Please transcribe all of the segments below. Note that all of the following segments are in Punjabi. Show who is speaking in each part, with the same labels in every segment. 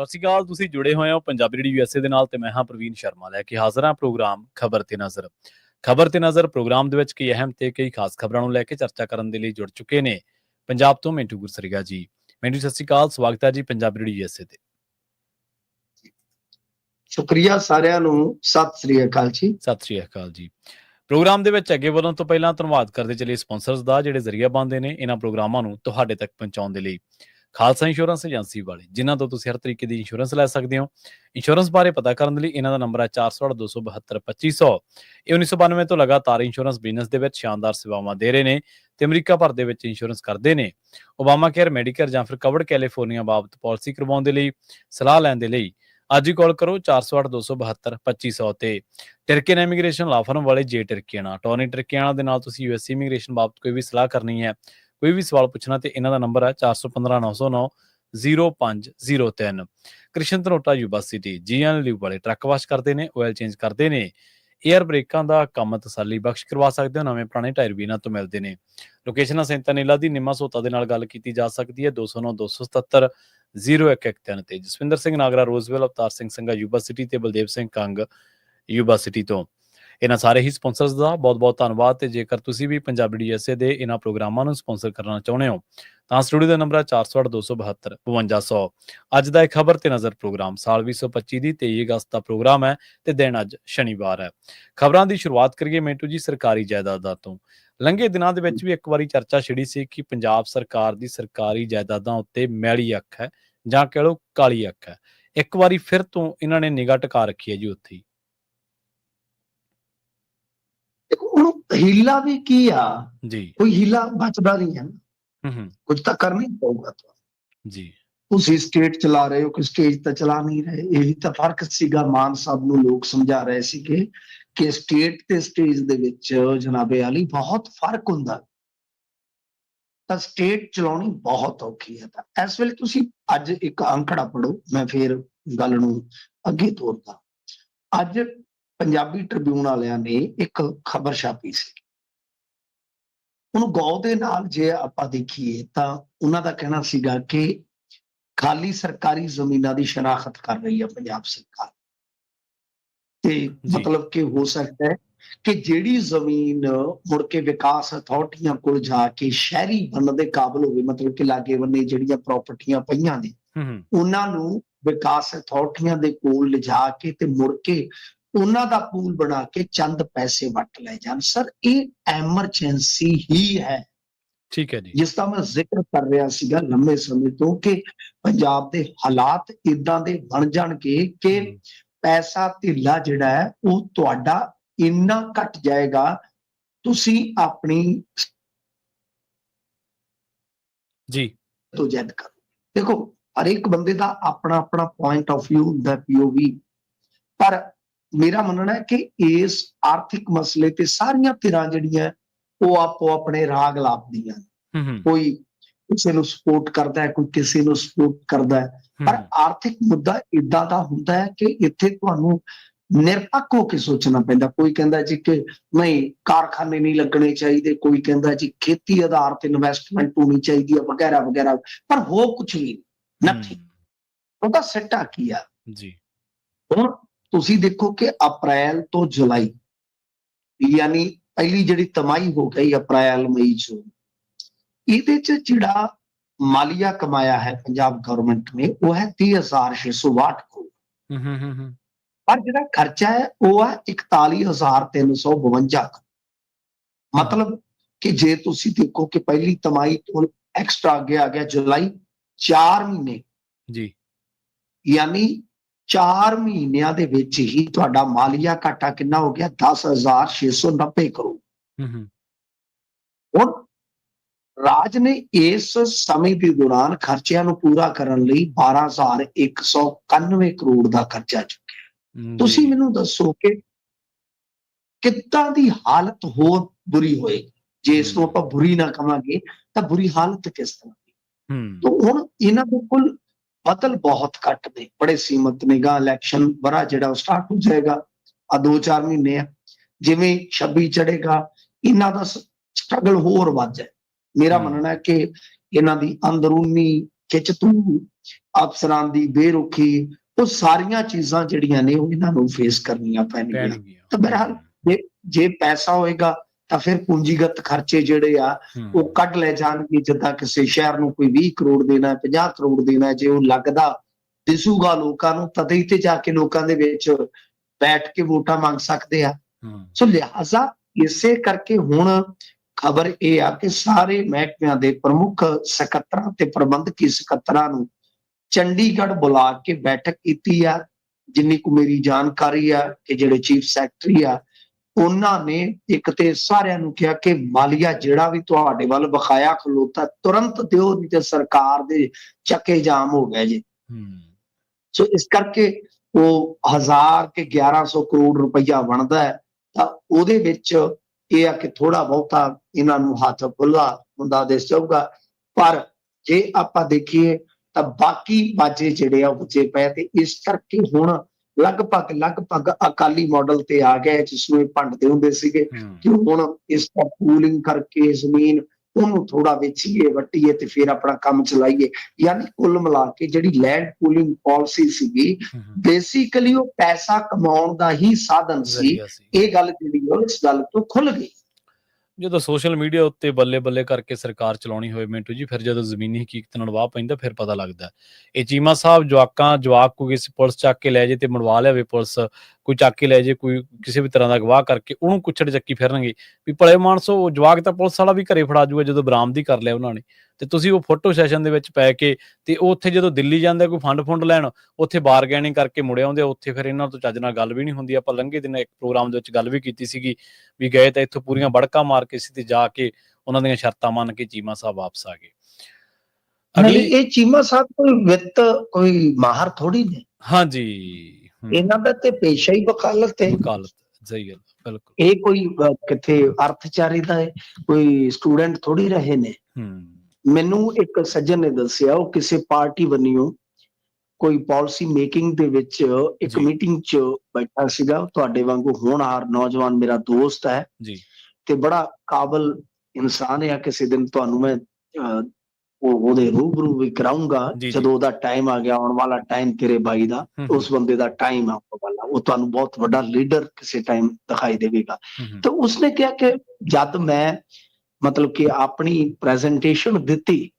Speaker 1: ਸਤਿ ਸ਼੍ਰੀ ਅਕਾਲ ਤੁਸੀਂ ਜੁੜੇ ਹੋਏ ਹੋ ਪੰਜਾਬੀ ਰੇਡੀਓ ਯੂਐਸਏ ਦੇ ਨਾਲ ਤੇ ਮੈਂ ਹਾਂ ਪ੍ਰਵੀਨ ਸ਼ਰਮਾ ਲੈ ਕੇ ਹਾਜ਼ਰ ਹਾਂ ਪ੍ਰੋਗਰਾਮ ਖਬਰ ਤੇ ਨਜ਼ਰ। ਖਬਰ ਤੇ ਨਜ਼ਰ ਪ੍ਰੋਗਰਾਮ ਦੇ ਵਿੱਚ ਕਈ ਅਹਿਮ ਤੇ ਕਈ ਖਾਸ ਖਬਰਾਂ ਨੂੰ ਲੈ ਕੇ ਚਰਚਾ ਕਰਨ ਦੇ ਲਈ ਜੁੜ ਚੁੱਕੇ ਨੇ ਪੰਜਾਬ ਤੋਂ ਮਿੰਟੂ ਗੁਰਸਰੀਗਾ ਜੀ। ਮਿੰਟੂ ਸਤਿ ਸ਼੍ਰੀ ਅਕਾਲ ਸਵਾਗਤ ਹੈ ਜੀ ਪੰਜਾਬੀ ਰੇਡੀਓ ਯੂਐਸਏ ਤੇ।
Speaker 2: ਸ਼ੁਕਰੀਆ ਸਾਰਿਆਂ ਨੂੰ ਸਤਿ ਸ੍ਰੀ ਅਕਾਲ ਜੀ।
Speaker 1: ਸਤਿ ਸ਼੍ਰੀ ਅਕਾਲ ਜੀ। ਪ੍ਰੋਗਰਾਮ ਦੇ ਵਿੱਚ ਅੱਗੇ ਵਧਣ ਤੋਂ ਪਹਿਲਾਂ ਧੰਨਵਾਦ ਕਰਦੇ ਚਲੇ ਸਪਾਂਸਰਸ ਦਾ ਜਿਹੜੇ ਜ਼ਰੀਆ ਬੰਦੇ ਨੇ ਇਹਨਾਂ ਪ੍ਰੋਗਰਾਮਾਂ ਨੂੰ ਤੁਹਾਡੇ ਤੱਕ ਪਹੁੰਚਾਉਣ ਦੇ ਲਈ। ਖਾਲਸਾ ਇੰਸ਼ੋਰੈਂਸ ਏਜੰਸੀ ਵਾਲੇ, ਜਿਨ੍ਹਾਂ ਤੋਂ ਤੁਸੀਂ ਹਰ ਤਰੀਕੇ ਦੀ ਇੰਸ਼ੋਰੈਂਸ ਲੈ ਸਕਦੇ ਹੋ। ਇੰਸ਼ੋਰੈਂਸ ਬਾਰੇ ਪਤਾ ਕਰਨ ਲਈ ਇਹਨਾਂ ਦਾ ਨੰਬਰ ਹੈ 4827272500 ਇਹ 1992 ਤੋਂ ਲਗਾਤਾਰ ਇੰਸ਼ੋਰੈਂਸ ਬਿਜ਼ਨਸ ਦੇ ਵਿੱਚ ਸ਼ਾਨਦਾਰ ਸੇਵਾਵਾਂ ਦੇ ਰਹੇ ਨੇ ਤੇ ਅਮਰੀਕਾ ਭਰ ਦੇ ਵਿੱਚ ਇੰਸ਼ੋਰੈਂਸ ਕਰਦੇ ਨੇ। ਓਬਾਮਾ ਕੇਅਰ ਮੈਡੀਕੇਅਰ ਜਾਂ ਫਿਰ ਕਵਰਡ ਕੈਲੀਫੋਰਨੀਆ ਬਾਬਤ ਪਾਲਿਸੀ ਕਰਵਾਉਣ ਦੇ ਲਈ ਸਲਾਹ ਲੈਣ ਦੇ ਲਈ ਅੱਜ ਹੀ ਕਾਲ ਕਰੋ 4827272500 ਤੇ। ਟਰਕੀਨ ਇਮੀਗ੍ਰੇਸ਼ਨ ਲਾਫਰਮ ਵਾਲੇ ਜੇ ਟਰਕੀਆਣਾ ਟੋਨੀ ਟਰਕੀਆਣਾ ਦੇ ਨਾਲ ਤੁਸੀਂ ਯੂਐਸ ਇਮੀਗ੍ਰੇਸ਼ਨ ਬਾਬਤ ਕੋਈ ਵੀ ਸਲਾਹ ਕਰਨੀ ਹੈ ਕੋਈ ਵੀ ਸਵਾਲ ਪੁੱਛਣਾ ਤੇ ਇਹਨਾਂ ਦਾ ਨੰਬਰ ਹੈ 415909 0503 Krishan Dhanota Yuba city GN live ਵਾਲੇ ਟਰੱਕ ਵਾਸ਼ ਕਰਦੇ ਨੇ ਆਇਲ ਚੇਂਜ ਕਰਦੇ ਨੇ। 에ਅਰ ਬ੍ਰੇਕਾਂ ਦਾ ਕੰਮ ਤਸੱਲੀ ਬਖਸ਼ ਕਰਵਾ ਸਕਦੇ ਹੋ, ਨਵੇਂ ਪੁਰਾਣੇ ਟਾਇਰ ਵੀ ਇਹਨਾਂ ਤੋਂ ਮਿਲਦੇ ਨੇ। ਲੋਕੇਸ਼ਨ ਸੈਂਤਾ ਨੀਲਾ ਦੀ ਨਿੰਮਾ ਸੋਤਾ ਦੇ ਨਾਲ ਗੱਲ ਕੀਤੀ ਜਾ ਸਕਦੀ ਹੈ 209 277 0113 ਤੇ Jaswinder Singh Nagra, Roseville Avtar Singh Sangha Yuba city ਤੇ ਬਲਦੇਵ ਸਿੰਘ ਕੰਗ ਯੂਬਾ ਸਿਟੀ ਤੋਂ। ਇਹਨਾਂ ਸਾਰੇ ਹੀ ਸਪਾਂਸਰਸ ਦਾ ਬਹੁਤ-ਬਹੁਤ ਧੰਨਵਾਦ ਤੇ ਜੇਕਰ ਤੁਸੀਂ ਵੀ ਪੰਜਾਬੀ ਡੀਐਸਏ ਦੇ ਇਹਨਾਂ ਪ੍ਰੋਗਰਾਮਾਂ ਨੂੰ ਸਪਾਂਸਰ ਕਰਨਾ ਚਾਹੁੰਦੇ ਹੋ, ਤਾਂ ਸਟੂਡੀਓ ਦਾ ਨੰਬਰ ਹੈ 4827 5200 ਅੱਜ ਦਾ ਇਹ ਖਬਰ ਤੇ ਨਜ਼ਰ ਪ੍ਰੋਗਰਾਮ ਸਾਲ 2025 ਦੀ 23 ਅਗਸਤ ਦਾ ਪ੍ਰੋਗਰਾਮ ਹੈ ਤੇ ਦਿਨ ਅੱਜ ਸ਼ਨੀਵਾਰ ਹੈ। ਖਬਰਾਂ ਦੀ ਸ਼ੁਰੂਆਤ ਕਰੀਏ ਮਿੰਟੂ ਜੀ ਸਰਕਾਰੀ ਜਾਇਦਾਦਾਂ ਤੋਂ। ਲੰਘੇ ਦਿਨਾਂ ਦੇ ਵਿੱਚ ਵੀ ਇੱਕ ਵਾਰੀ ਚਰਚਾ ਛਿੜੀ ਸੀ ਕਿ ਪੰਜਾਬ ਸਰਕਾਰ ਦੀ ਸਰਕਾਰੀ ਜਾਇਦਾਦਾਂ ਉੱਤੇ ਮੈਲੀ ਅੱਖ ਹੈ ਜਾਂ ਕਹ ਲਓ ਕਾਲੀ ਅੱਖ ਹੈ। ਇੱਕ ਵਾਰੀ ਫਿਰ ਤੋਂ ਇਹਨਾਂ ਨੇ ਨਿਗਾਹ ਟਿਕਾ ਰੱਖੀ ਹੈ ਜੀ ਉੱਥੇ ਹੀ।
Speaker 2: ਦੇਖੋ ਹੁਣ ਹੀਲਾ ਵੀ ਕੀ ਆ?
Speaker 1: ਜੀ।
Speaker 2: ਕੋਈ ਹੀਲਾ ਬਚਦਾ ਨਹੀਂ ਹੈ
Speaker 1: ਹੂੰ ਹੂੰ।
Speaker 2: ਕੁਝ ਤਾਂ ਕਰਨਾ ਹੀ ਪਊਗਾ ਤੁਹਾਨੂੰ।
Speaker 1: ਜੀ।
Speaker 2: ਤੁਸੀਂ ਸਟੇਟ ਚਲਾ ਰਹੇ ਹੋ ਕਿ ਸਟੇਜ ਤਾਂ ਚਲਾ ਨਹੀਂ ਰਹੇ। ਇਹੀ ਤਾਂ ਫ਼ਰਕ ਸੀਗਾ ਮਾਨ ਸਾਹਿਬ ਨੂੰ ਲੋਕ ਸਮਝਾ ਰਹੇ ਸੀਗੇ ਕਿ ਸਟੇਟ ਤੇ ਸਟੇਜ ਦੇ ਵਿੱਚ ਜਨਾਬੇ ਆਲੀ ਬਹੁਤ ਫ਼ਰਕ ਹੁੰਦਾ। ਤਾਂ ਸਟੇਟ ਚਲਾਉਣੀ ਬਹੁਤ ਔਖੀ ਹੈ ਤਾਂ। ਇਸ ਵੇਲੇ ਤੁਸੀਂ ਅੱਜ ਇੱਕ ਅੰਕੜਾ ਪੜੋ ਮੈਂ ਫੇਰ ਗੱਲ ਨੂੰ ਅੱਗੇ ਤੋਰਦਾ। ਅੱਜ ਪੰਜਾਬੀ ਟ੍ਰਿਬਿਊਨ ਵਾਲਿਆਂ ਨੇ ਇੱਕ ਖਬਰ ਛਾਪੀ ਸੀ। ਉਹਨੂੰ ਗੌਰ ਦੇ ਨਾਲ ਜੇ ਆਪਾਂ ਦੇਖੀਏ ਤਾਂ ਉਹਨਾਂ ਦਾ ਕਹਿਣਾ ਸੀਗਾ ਕਿ ਖਾਲੀ ਸਰਕਾਰੀ ਜ਼ਮੀਨਾਂ ਦੀ ਸ਼ਨਾਖਤ ਕਰ ਰਹੀ ਹੈ ਪੰਜਾਬ ਸਰਕਾਰ। ਤੇ ਮਤਲਬ ਕਿ ਹੋ ਸਕਦਾ ਹੈ ਕਿ ਜਿਹੜੀ ਜ਼ਮੀਨ ਮੁੜ ਕੇ ਵਿਕਾਸ ਅਥਾਰਟੀਆਂ ਕੋਲ ਜਾ ਕੇ ਸ਼ਹਿਰੀ ਬਣਨ ਦੇ ਕਾਬਿਲ ਹੋਵੇ ਮਤਲਬ ਕਿ ਲਾਗੇ ਬੰਨੇ ਜਿਹੜੀਆਂ ਪ੍ਰਾਪਰਟੀਆਂ ਪਈਆਂ ਨੇ ਉਹਨਾਂ ਨੂੰ ਵਿਕਾਸ ਅਥਾਰਟੀਆਂ ਦੇ ਕੋਲ ਲਿਜਾ ਕੇ ਤੇ ਮੁੜ ਕੇ ਉਹਨਾਂ ਦਾ ਪੂਲ ਬਣਾ ਕੇ ਚੰਦ ਪੈਸੇ ਵਟ ਲੈ ਜਾਣ। ਸਰ ਇਹ ਐਮਰਜੈਂਸੀ ਹੀ ਹੈ।
Speaker 1: ਠੀਕ ਹੈ ਜੀ।
Speaker 2: ਜਿਸ ਦਾ ਮੈਂ ਜ਼ਿਕਰ ਕਰ ਰਿਹਾ ਸੀਗਾ ਲੰਮੇ ਸਮੇਂ ਤੋਂ ਕਿ ਪੰਜਾਬ ਦੇ ਹਾਲਾਤ ਇਦਾਂ ਦੇ ਬਣ ਜਾਣਗੇ ਕਿ ਪੈਸਾ ਧੇਲਾ ਜਿਹੜਾ ਹੈ ਉਹ ਤੁਹਾਡਾ ਇੰਨਾ ਘਟ ਜਾਏਗਾ। ਤੁਸੀਂ ਆਪਣੀ
Speaker 1: ਜੀ।
Speaker 2: ਤੋਂ ਜੈਦ ਕਰੋ। ਦੇਖੋ ਹਰ ਇੱਕ ਬੰਦੇ ਦਾ ਆਪਣਾ ਆਪਣਾ ਪੁਆਇੰਟ ਆਫ View ਹੁੰਦਾ ਪੀਓਵੀ ਪਰ ਮੇਰਾ ਮੰਨਣਾ ਹੈ ਕਿ ਇਸ ਆਰਥਿਕ ਮਸਲੇ ਤੇ ਸਾਰੀਆਂ ਧਿਰਾਂ ਜਿਹੜੀਆਂ ਉਹ ਆਪੋ ਆਪਣੇ ਰਾਗ ਲਾਪਦੀਆਂ ਕੋਈ ਕਿਸੇ ਨੂੰ ਸਪੋਰਟ ਕਰਦਾ ਹੈ ਕੋਈ ਕਿਸੇ ਨੂੰ ਸਪੋਰਟ ਕਰਦਾ ਹੈ। ਪਰ ਆਰਥਿਕ ਮੁੱਦਾ ਇਦਾਂ ਦਾ ਹੁੰਦਾ ਹੈ ਕਿ ਇੱਥੇ ਤੁਹਾਨੂੰ ਨਿਰਪੱਖ ਹੋ ਕੇ ਸੋਚਣਾ ਪੈਂਦਾ। ਕੋਈ ਕਹਿੰਦਾ ਜੀ ਕਿ ਨਹੀਂ ਕਾਰਖਾਨੇ ਨਹੀਂ ਲੱਗਣੇ ਚਾਹੀਦੇ ਕੋਈ ਕਹਿੰਦਾ ਜੀ ਖੇਤੀ ਆਧਾਰਿਤ ਇਨਵੈਸਟਮੈਂਟ ਹੋਣੀ ਚਾਹੀਦੀ ਹੈ ਵਗੈਰਾ ਵਗੈਰਾ। ਪਰ ਹੋ ਕੁਝ ਵੀ ਨਥੀ
Speaker 1: ਹੂੰ,
Speaker 2: ਉਹਦਾ ਸਿੱਟਾ ਕੀ ਆ?
Speaker 1: ਜੀ।
Speaker 2: ਹੁਣ ਤੁਸੀਂ ਦੇਖੋ ਕਿ ਅਪ੍ਰੈਲ ਤੋਂ ਜੁਲਾਈ ਯਾਨੀ ਪਹਿਲੀ ਜਿਹੜੀ ਤਮਾਈ ਹੋ ਗਈ ਅਪ੍ਰੈਲ ਮਈ ਚ ਇਹਦੇ ਚ ਜਿਹੜਾ ਮਾਲੀਆ ਕਮਾਇਆ ਹੈ ਪੰਜਾਬ ਗਵਰਨਮੈਂਟ ਨੇ ਉਹ ਹੈ 30662 ਕਰੋੜ।
Speaker 1: ਹੂੰ ਹੂੰ ਹੂੰ ਹੂੰ,
Speaker 2: ਪਰ ਜਿਹੜਾ ਖਰਚਾ ਹੈ ਉਹ ਹੈ 41352 ਕਰੋੜ। ਮਤਲਬ ਕਿ ਜੇ ਤੁਸੀਂ ਦੇਖੋ ਕਿ ਪਹਿਲੀ ਤਮਾਈ ਤੋਂ ਐਕਸਟਰਾ ਅੱਗੇ ਆ ਗਿਆ ਜੁਲਾਈ 4 ਮਹੀਨੇ।
Speaker 1: ਜੀ।
Speaker 2: ਯਾਨੀ 4 ਮਹੀਨਿਆਂ ਦੇ ਵਿੱਚ ਹੀ ਤੁਹਾਡਾ ਮਾਲੀਆ ਘਾਟਾ ਕਿੰਨਾ ਹੋ ਗਿਆ? 10690 ਕਰੋੜ।
Speaker 1: ਹੂੰ ਹੂੰ।
Speaker 2: ਹੁਣ ਰਾਜ ਨੇ ਇਸ ਸਮੇਂ ਦੇ ਦੌਰਾਨ ਖਰਚਿਆਂ ਨੂੰ ਪੂਰਾ ਕਰਨ ਲਈ 12191 ਕਰੋੜ ਦਾ ਖਰਚਾ ਚੁੱਕਿਆ। ਤੁਸੀਂ ਮੈਨੂੰ ਦੱਸੋ ਕਿ ਕਿੱਦਾਂ ਦੀ ਹਾਲਤ ਹੋਰ ਬੁਰੀ ਹੋਏਗੀ? ਜੇ ਇਸ ਨੂੰ ਆਪਾਂ ਬੁਰੀ ਨਾ ਕਵਾਂਗੇ ਤਾਂ ਬੁਰੀ ਹਾਲਤ ਕਿਸ ਤਰ੍ਹਾਂ ਦੀ?
Speaker 1: ਹੂੰ।
Speaker 2: ਤੋ ਹੁਣ ਇਹਨਾਂ ਦੇ ਕੋਲ ਬਦਲ ਬਹੁਤ ਘੱਟ ਨੇ ਬੜੇ ਸੀਮਤ ਨਿਗਾਹ ਇਲੈਕਸ਼ਨ ਬੜਾ ਜਿਹੜਾ ਸਟਾਰਟ ਹੋ ਜਾਏਗਾ ਆ 2-4 ਮਹੀਨੇ ਆ ਜਿਵੇਂ 26 ਚੜੇਗਾ ਇਹਨਾਂ ਦਾ ਸਟਰਗਲ ਹੋਰ ਵੱਧ ਜਾਏ। ਮੇਰਾ। ਮੰਨਣਾ ਹੈ ਕਿ ਇਹਨਾਂ ਦੀ ਅੰਦਰੂਨੀ ਖਿੱਚ ਤੂੰ ਅਫਸਰਾਂ ਦੀ ਬੇਰੁਖੀ ਉਹ ਸਾਰੀਆਂ ਚੀਜ਼ਾਂ ਜਿਹੜੀਆਂ ਨੇ ਉਹ ਇਹਨਾਂ ਨੂੰ ਫੇਸ ਕਰਨੀਆਂ ਪੈਣਗੀਆਂ।
Speaker 1: ਪੈਣਗੀਆਂ।
Speaker 2: ਤਾਂ ਬਹਰਹਾਲ ਜੇ ਪੈਸਾ ਹੋਏਗਾ ਤਾਂ ਫਿਰ ਪੂੰਜੀਗਤ ਖਰਚੇ ਜਿਹੜੇ ਆ ਉਹ ਕੱਢ ਲੈ ਜਾਣਗੇ। ਜਿੱਦਾਂ ਕਿਸੇ ਸ਼ਹਿਰ ਨੂੰ ਕੋਈ 20 ਕਰੋੜ ਦੇਣਾ ਹੈ 50 ਕਰੋੜ ਦੇਣਾ ਜੇ ਉਹ ਲੱਗਦਾ ਦਿਸੂਗਾ ਲੋਕਾਂ ਨੂੰ ਤਦੇ ਹੀ ਤੇ ਜਾ ਕੇ ਲੋਕਾਂ ਦੇ ਵਿੱਚ ਬੈਠ ਕੇ ਵੋਟਾਂ ਮੰਗ ਸਕਦੇ ਆ। ਸੋ ਲਿਹਾਜ਼ਾ ਇਸੇ ਕਰਕੇ ਹੁਣ ਖਬਰ ਇਹ ਆ ਕਿ ਸਾਰੇ ਮਹਿਕਮਿਆਂ ਦੇ ਪ੍ਰਮੁੱਖ ਸਕੱਤਰਾਂ ਤੇ ਪ੍ਰਬੰਧਕੀ ਸਕੱਤਰਾਂ ਨੂੰ ਚੰਡੀਗੜ੍ਹ ਬੁਲਾ ਕੇ ਬੈਠਕ ਕੀਤੀ ਆ। ਜਿੰਨੀ ਕੁ ਮੇਰੀ ਜਾਣਕਾਰੀ ਆ ਕਿ ਜਿਹੜੇ ਚੀਫ ਸੈਕਟਰੀ ਆ ਉਹਨਾਂ ਨੇ ਇੱਕ ਤੇ ਸਾਰਿਆਂ ਨੂੰ ਕਿਹਾ ਕਿ ਮਾਲੀਆ ਜਿਹੜਾ ਵੀ ਤੁਹਾਡੇ ਵੱਲ ਬਕਾਇਆ ਖਲੋਤਾ ਤੁਰੰਤ ਦਿਓ ਨਹੀਂ ਤੇ ਸਰਕਾਰ ਦੇ ਚੱਕੇ ਜਾਮ ਹੋ ਗਏ ਜੀ।
Speaker 1: ਹੂੰ,
Speaker 2: ਸੋ ਇਸ ਕਰਕੇ ਉਹ 1000 ਕੇ 1100 ਕਰੋੜ ਰੁਪਈਆ ਬਣਦਾ ਹੈ ਤਾਂ ਉਹਦੇ ਵਿੱਚ ਇਹ ਆ ਕਿ ਥੋੜਾ ਬਹੁਤਾ ਇਹਨਾਂ ਨੂੰ ਹੱਥ ਖੁੱਲਾ ਹੁੰਦਾ ਦਿਸ ਜਾਊਗਾ। ਪਰ ਜੇ ਆਪਾਂ ਦੇਖੀਏ ਤਾਂ ਬਾਕੀ ਬਾਜੇ ਜਿਹੜੇ ਆ ਬਚੇ ਪਏ ਤੇ ਇਸ ਕਰਕੇ ਹੁਣ ਲਗਭਗ ਲਗਭਗ ਅਕਾਲੀ ਮਾਡਲ ਤੇ ਆ ਗਏ ਜਿਸ ਨੂੰ ਇਹ ਭੰਡਦੇ ਹੁੰਦੇ ਸੀਗੇ। ਕਿ ਹੁਣ ਇਸ ਦਾ ਪੂਲਿੰਗ ਕਰਕੇ ਜ਼ਮੀਨ ਉਹਨੂੰ ਥੋੜਾ ਵੇਚੀਏ ਵਟੀਏ ਤੇ ਫਿਰ ਆਪਣਾ ਕੰਮ ਚਲਾਈਏ। ਯਾਨੀ ਕੁੱਲ ਮਿਲਾ ਕੇ ਜਿਹੜੀ ਲੈਂਡ ਪੂਲਿੰਗ ਪਾਲਿਸੀ ਸੀਗੀ ਬੇਸਿਕਲੀ ਉਹ ਪੈਸਾ ਕਮਾਉਣ ਦਾ ਹੀ ਸਾਧਨ ਸੀ। ਇਹ ਗੱਲ ਜਿਹੜੀ ਉਹ ਇਸ ਗੱਲ ਤੋਂ ਖੁੱਲ ਗਈ।
Speaker 1: ਜਦੋਂ ਸੋਸ਼ਲ ਮੀਡੀਆ ਉੱਤੇ ਬੱਲੇ ਬੱਲੇ ਕਰਕੇ ਸਰਕਾਰ ਚਲਾਉਣੀ ਹੋਵੇ ਮਿੰਟੂ ਜੀ, ਫਿਰ ਜਦੋਂ ਜ਼ਮੀਨੀ ਹਕੀਕਤ ਨਾਲ ਵਾਹ ਪੈਂਦਾ, ਫਿਰ ਪਤਾ ਲੱਗਦਾ। ਇਹ ਚੀਮਾ ਸਾਹਿਬ ਜਵਾਕਾਂ, ਜਵਾਕ ਕੋਈ ਕਿਸੇ ਪੁਲਿਸ ਚੱਕ ਕੇ ਲੈ ਜੇ ਤੇ ਮੜਵਾ ਲਿਆਵੇ ਪੁਲਿਸ, ਕੋਈ ਚੱਕ ਕੇ ਲੈ ਜੇ, ਕੋਈ ਕਿਸੇ ਵੀ ਤਰ੍ਹਾਂ ਦਾ ਗਵਾਹ ਕਰਕੇ ਉਹਨੂੰ ਕੁੱਛੜ ਚੱਕੀ ਫਿਰਨਗੇ। ਵੀ ਭਲੇ ਮਾਨਸੋ, ਜਵਾਕ ਤਾਂ ਪੁਲਿਸ ਵਾਲਾ ਵੀ ਘਰੇ ਫੜਾ ਜੂਗਾ ਜਦੋਂ ਬਰਾਮਦੀ ਕਰ ਲਿਆ ਉਹਨਾਂ ਨੇ। ਤੇ ਤੁਸੀਂ ਉਹ ਫੋਟੋ ਸੈਸ਼ਨ ਦੇ ਵਿੱਚ ਪੈ ਕੇ ਤੇ ਉਹ ਉੱਥੇ ਜਦੋਂ ਦਿੱਲੀ ਜਾਂਦੇ ਕੋਈ ਫੰਡ ਫੁੰਡ ਲੈਣ ਉੱਥੇ ਬਾਰਗੇਨਿੰਗ ਕਰਕੇ ਮੁੜ ਆਉਂਦੇ ਉੱਥੇ ਫਿਰ ਇਹਨਾਂ ਤੋਂ ਚੱਜ ਨਾਲ ਗੱਲ ਵੀ ਨਹੀਂ ਹੁੰਦੀ। ਆਪਾਂ ਲੰਘੇ ਦਿਨ ਇੱਕ ਪ੍ਰੋਗਰਾਮ ਦੇ ਵਿੱਚ ਗੱਲ ਵੀ ਕੀਤੀ ਸੀਗੀ ਵੀ ਗਏ ਤਾਂ ਇੱਥੋਂ ਪੂਰੀਆਂ ਬੜਕਾ ਮਾਰ ਕੇ ਸੀ ਤੇ ਜਾ ਕੇ ਉਹਨਾਂ ਦੀਆਂ ਸ਼ਰਤਾਂ ਮੰਨ ਕੇ ਚੀਮਾ ਸਾਹਿਬ ਵਾਪਸ ਆ ਗਏ। ਅਗਲੀ
Speaker 2: ਇਹ ਚੀਮਾ ਸਾਹਿਬ ਕੋਈ ਵਿੱਤ ਕੋਈ ਮਾਹਰ ਥੋੜੀ ਨੇ?
Speaker 1: ਹਾਂਜੀ।
Speaker 2: ਇਹਨਾਂ ਦਾ ਤੇ ਪੇਸ਼ਾ ਹੀ ਵਕਾਲਤ ਹੈ।
Speaker 1: ਵਕਾਲਤ ਸਹੀ ਗੱਲ ਬਿਲਕੁਲ।
Speaker 2: ਇਹ ਕੋਈ ਕਿੱਥੇ ਅਰਥਚਾਰੀ ਦਾ ਹੈ? ਕੋਈ ਸਟੂਡੈਂਟ ਥੋੜੀ ਰਹੇ ਨੇ?
Speaker 1: ਹੂੰ।
Speaker 2: ਮੈਨੂੰ ਇੱਕ ਸੱਜਣ ਨੇ ਦੱਸਿਆ ਉਹ ਕਿਸੇ ਪਾਰਟੀ ਬੰਨਿਓ ਕੋਈ ਪਾਲਿਸੀ ਮੇਕਿੰਗ ਦੇ ਵਿੱਚ ਇੱਕ। ਮੀਟਿੰਗ 'ਚ ਬੈਠਾ ਸੀਗਾ। ਤੁਹਾਡੇ ਵਾਂਗੂ ਹੋਣਹਾਰ ਨੌਜਵਾਨ ਮੇਰਾ ਦੋਸਤ ਹੈ
Speaker 1: ਜੀ।
Speaker 2: ਤੇ ਬੜਾ ਕਾਬਲ ਇਨਸਾਨ ਹੈ ਕਿਸੇ ਦਿਨ ਤੁਹਾਨੂੰ ਮੈਂ ਉਹ ਉਹਦੇ ਰੂਬਰੂ ਵੀ ਕਰਾਉਂਗਾ। ਜਦੋਂ ਉਹਦਾ ਟਾਈਮ ਆ ਗਿਆ ਆਉਣ ਵਾਲਾ ਟਾਈਮ ਤੇਰੇ ਬਾਈ ਦਾ ਉਸ ਬੰਦੇ ਦਾ ਟਾਈਮ ਆਉਣ ਵਾਲਾ। ਉਹ ਤੁਹਾਨੂੰ ਬਹੁਤ ਵੱਡਾ ਲੀਡਰ ਕਿਸੇ ਟਾਈਮ ਦਿਖਾਈ ਦੇਵੇਗਾ। ਤਾਂ ਉਸਨੇ ਕਿਹਾ ਕਿ ਜਦ ਮੈਂ ਮਤਲਬ ਕਿ ਆਪਣੀ ਪ੍ਰੈਜੈਂਟੇਸ਼ਨ ਦਿੱਤੀ।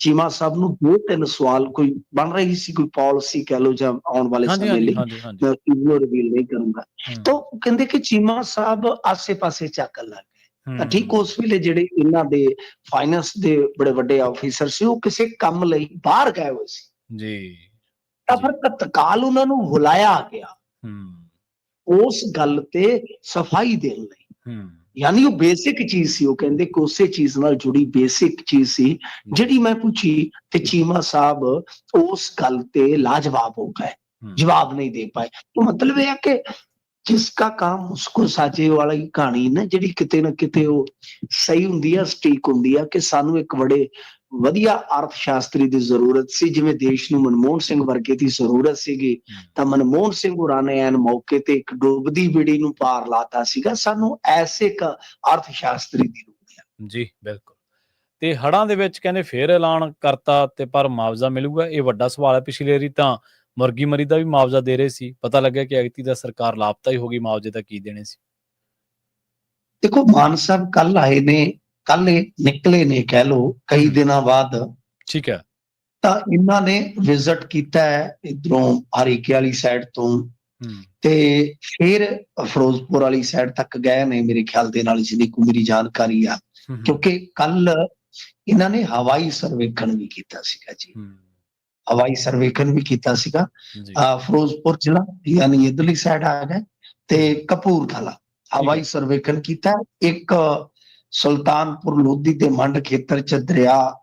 Speaker 2: ਚੀਮਾ ਸਾਹਿਬ ਨੂੰ ਦੋ ਤਿੰਨ ਸਵਾਲ ਕੋਈ ਬਣ ਰਹੀ ਸੀ ਕੋਈ ਪਾਲਿਸੀ ਕਹਿ ਲੋ ਜਾਂ ਆਉਣ ਵਾਲੇ ਸਮੇਂ ਲਈ ਮੈਂ ਇਹਨੂੰ ਰਿਵੀਲ ਨਹੀਂ ਕਰੂੰਗਾ। ਤਾਂ ਕਹਿੰਦੇ ਕਿ ਚੀਮਾ ਸਾਹਿਬ ਆਸੇ-ਪਾਸੇ ਝਾਕਣ ਲੱਗ ਤਾਂ ਠੀਕ ਉਸ ਵੇਲੇ ਜਿਹੜੇ ਇਹਨਾਂ ਦੇ ਫਾਈਨੈਂਸ ਦੇ ਬੜੇ ਵੱਡੇ ਆਫੀਸਰ ਸੀ ਉਹ ਕਿਸੇ ਕੰਮ ਲਈ ਬਾਹਰ ਗਏ ਹੋਏ ਸੀ।
Speaker 1: ਜੀ।
Speaker 2: ਤਾਂ। ਫਿਰ ਤਤਕਾਲ ਉਹਨਾਂ ਨੂੰ ਬੁਲਾਇਆ ਗਿਆ।
Speaker 1: ਹਮ
Speaker 2: ਉਸ ਗੱਲ ਤੇ ਸਫ਼ਾਈ ਦੇਣ ਲਈ।
Speaker 1: ਹਮ
Speaker 2: ਯਾਨੀ ਉਹ ਬੇਸਿਕ ਚੀਜ਼ ਸੀ ਉਹ ਕਹਿੰਦੇ ਕੋਸੇ ਚੀਜ਼ ਨਾਲ ਜੁੜੀ ਬੇਸਿਕ ਚੀਜ਼ ਸੀ ਜਿਹੜੀ ਮੈਂ ਪੁੱਛੀ ਤੇ ਚੀਮਾ ਸਾਹਿਬ ਉਸ ਗੱਲ ਤੇ ਲਾਜਵਾਬ ਹੋ ਗਏ ਜਵਾਬ ਨਹੀਂ ਦੇ ਪਾਏ। ਉਹ ਮਤਲਬ ਇਹ ਹੈ ਕਿ ਜਿਸ ਦਾ ਕੰਮ ਉਸਕੋ ਸਾਜੇ ਵਾਲੀ ਕਹਾਣੀ ਨਾ ਜਿਹੜੀ ਕਿਤੇ ਨਾ ਕਿਤੇ ਉਹ ਸਹੀ ਹੁੰਦੀ ਆ ਸਟੀਕ ਹੁੰਦੀ ਆ ਕਿ ਸਾਨੂੰ ਇੱਕ ਬੜੇ ਵਧੀਆ ਅਰਥ ਸ਼ਾਸਤਰੀ ਦੀ ਜ਼ਰੂਰਤ ਸੀ ਜਿਵੇਂ ਦੇਸ਼ ਨੂੰ ਮਨਮੋਹਨ ਸਿੰਘ ਵਰਗੇ ਦੀ ਜ਼ਰੂਰਤ ਸੀਗੀ ਤਾਂ ਮਨਮੋਹਨ ਸਿੰਘ ਹੋਰਾਂ ਨੇ ਐਨ ਮੌਕੇ ਤੇ ਇੱਕ ਡੁੱਬਦੀ ਬੇੜੀ ਨੂੰ ਪਾਰ ਲਾਤਾ ਸੀਗਾ। ਸਾਨੂੰ ਐਸੇ ਇੱਕ ਅਰਥ ਸ਼ਾਸਤਰੀ ਦੀ ਲੋੜ ਹੈ
Speaker 1: ਜੀ ਬਿਲਕੁਲ। ਤੇ ਹੜਾਂ ਦੇ ਵਿੱਚ ਕਹਿੰਦੇ ਫੇਰ ਐਲਾਨ ਕਰਤਾ ਤੇ ਪਰ ਮੁਆਵਜ਼ਾ ਮਿਲੂਗਾ। ਇਹ ਵੱਡਾ ਸਵਾਲ ਹੈ। ਪਿਛਲੀ ਵਾਰੀ ਤਾਂ ਮੁਰਗੀ ਮਰੀ ਦਾ ਵੀ ਮੁਆਵਜ਼ਾ ਦੇ ਰਹੇ ਸੀ। ਪਤਾ ਲੱਗਿਆ ਕਿ ਐਗਤੀ ਦਾ ਸਰਕਾਰ ਲਾਪਤਾ ਹੀ ਹੋ ਗਈ। ਮੁਆਵਜ਼ੇ ਦਾ ਕੀ ਦੇਣੇ ਸੀ?
Speaker 2: ਦੇਖੋ ਮਾਨ ਸਾਹਿਬ ਕੱਲ ਆਏ ਨੇ ਕੱਲ ਨਿਕਲੇ ਨੇ ਕਹਿ ਲੋ ਕਈ ਦਿਨਾਂ ਬਾਅਦ।
Speaker 1: ਠੀਕ ਹੈ।
Speaker 2: ਤਾਂ ਇਹਨਾਂ ਨੇ ਵਿਜ਼ਿਟ ਕੀਤਾ ਹੈ ਇਧਰੋਂ ਹਰੀਕੇ ਵਾਲੀ ਸਾਈਡ ਤੋਂ। ਤੇ ਫਿਰ ਫਿਰੋਜ਼ਪੁਰ ਵਾਲੀ ਸਾਈਡ ਤੱਕ ਗਏ ਨੇ ਮੇਰੇ ਖਿਆਲ ਦੇ ਨਾਲ ਜਿੰਨੀ ਕੁ ਮੇਰੀ ਜਾਣਕਾਰੀ ਆ। ਕਿਉਂਕਿ ਕੱਲ ਇਹਨਾਂ ਨੇ ਹਵਾਈ ਸਰਵੇਖਣ ਵੀ ਕੀਤਾ ਸੀਗਾ ਜੀ। ਹਵਾਈ ਸਰਵੇਖਣ ਵੀ ਕੀਤਾ ਸੀਗਾ। ਫਿਰੋਜ਼ਪੁਰ ਜ਼ਿਲ੍ਹਾ ਯਾਨੀ ਇਧਰਲੀ ਸਾਈਡ ਆ ਗਏ ਤੇ ਕਪੂਰਥਲਾ। ਹਵਾਈ ਸਰਵੇਖਣ ਕੀਤਾ। ਇੱਕ ਸੁਲਤਾਨਪੁਰ ਲੋਧੀ ਦੇ ਮੰਡ ਖੇਤਰ ਚ ਦਰਿਆ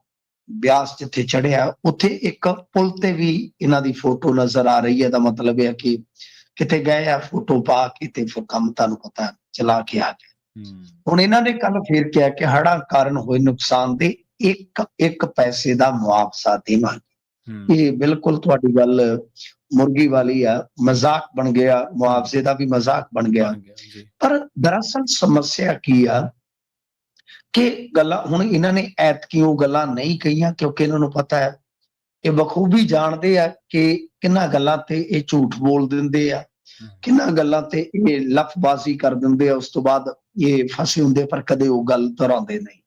Speaker 2: ਬਿਆਸ ਜਿੱਥੇ ਚੜਿਆ ਉੱਥੇ ਇੱਕ ਪੁਲ ਤੇ ਵੀ ਇਹਨਾਂ ਦੀ ਫੋਟੋ ਨਜ਼ਰ ਆ ਰਹੀ ਹੈ। ਦਾ ਮਤਲਬ ਇਹ ਹੈ ਕਿ ਕਿਤੇ ਗਏ ਆ ਫੋਟੋ ਪਾ ਕੇ ਤੇ ਫਿਰ ਕੰਮ ਤੁਹਾਨੂੰ ਪਤਾ ਚਲਾ ਕੇ ਆ ਗਏ। ਹੁਣ ਇਹਨਾਂ ਨੇ ਕੱਲ ਫੇਰ ਕਿਹਾ ਕਿ ਹੜ੍ਹਾਂ ਕਾਰਨ ਹੋਏ ਨੁਕਸਾਨ ਦੇ ਇੱਕ ਇੱਕ ਪੈਸੇ ਦਾ ਮੁਆਵਜ਼ਾ ਦੇਵਾਂਗੇ। ਇਹ ਬਿਲਕੁਲ ਤੁਹਾਡੀ ਗੱਲ ਮੁਰਗੀ ਵਾਲੀ ਆ ਮਜ਼ਾਕ ਬਣ ਗਿਆ ਮੁਆਵਜ਼ੇ ਦਾ ਵੀ ਮਜ਼ਾਕ ਬਣ ਗਿਆ। ਪਰ ਦਰਅਸਲ ਸਮੱਸਿਆ ਕੀ ਆ ਕਿ ਗੱਲਾਂ ਹੁਣ ਇਹਨਾਂ ਨੇ ਐਤਕੀ ਉਹ ਗੱਲਾਂ ਨਹੀਂ ਕਹੀਆਂ ਕਿਉਂਕਿ ਇਹਨਾਂ ਨੂੰ ਪਤਾ ਹੈ ਇਹ ਬਖੂਬੀ ਜਾਣਦੇ ਆ ਕਿ ਕਿੰਨਾ ਗੱਲਾਂ ਤੇ ਇਹ ਝੂਠ ਬੋਲ ਦਿੰਦੇ ਆ ਕਿੰਨਾ ਗੱਲਾਂ ਤੇ ਇਹ ਲਫ਼ਬਾਜ਼ੀ ਕਰ ਦਿੰਦੇ ਆ ਉਸ ਤੋਂ ਬਾਅਦ ਇਹ ਫਸੇ ਹੁੰਦੇ ਪਰ ਕਦੇ ਉਹ ਗੱਲ ਦੁਹਰਾਉਂਦੇ ਨਹੀਂ।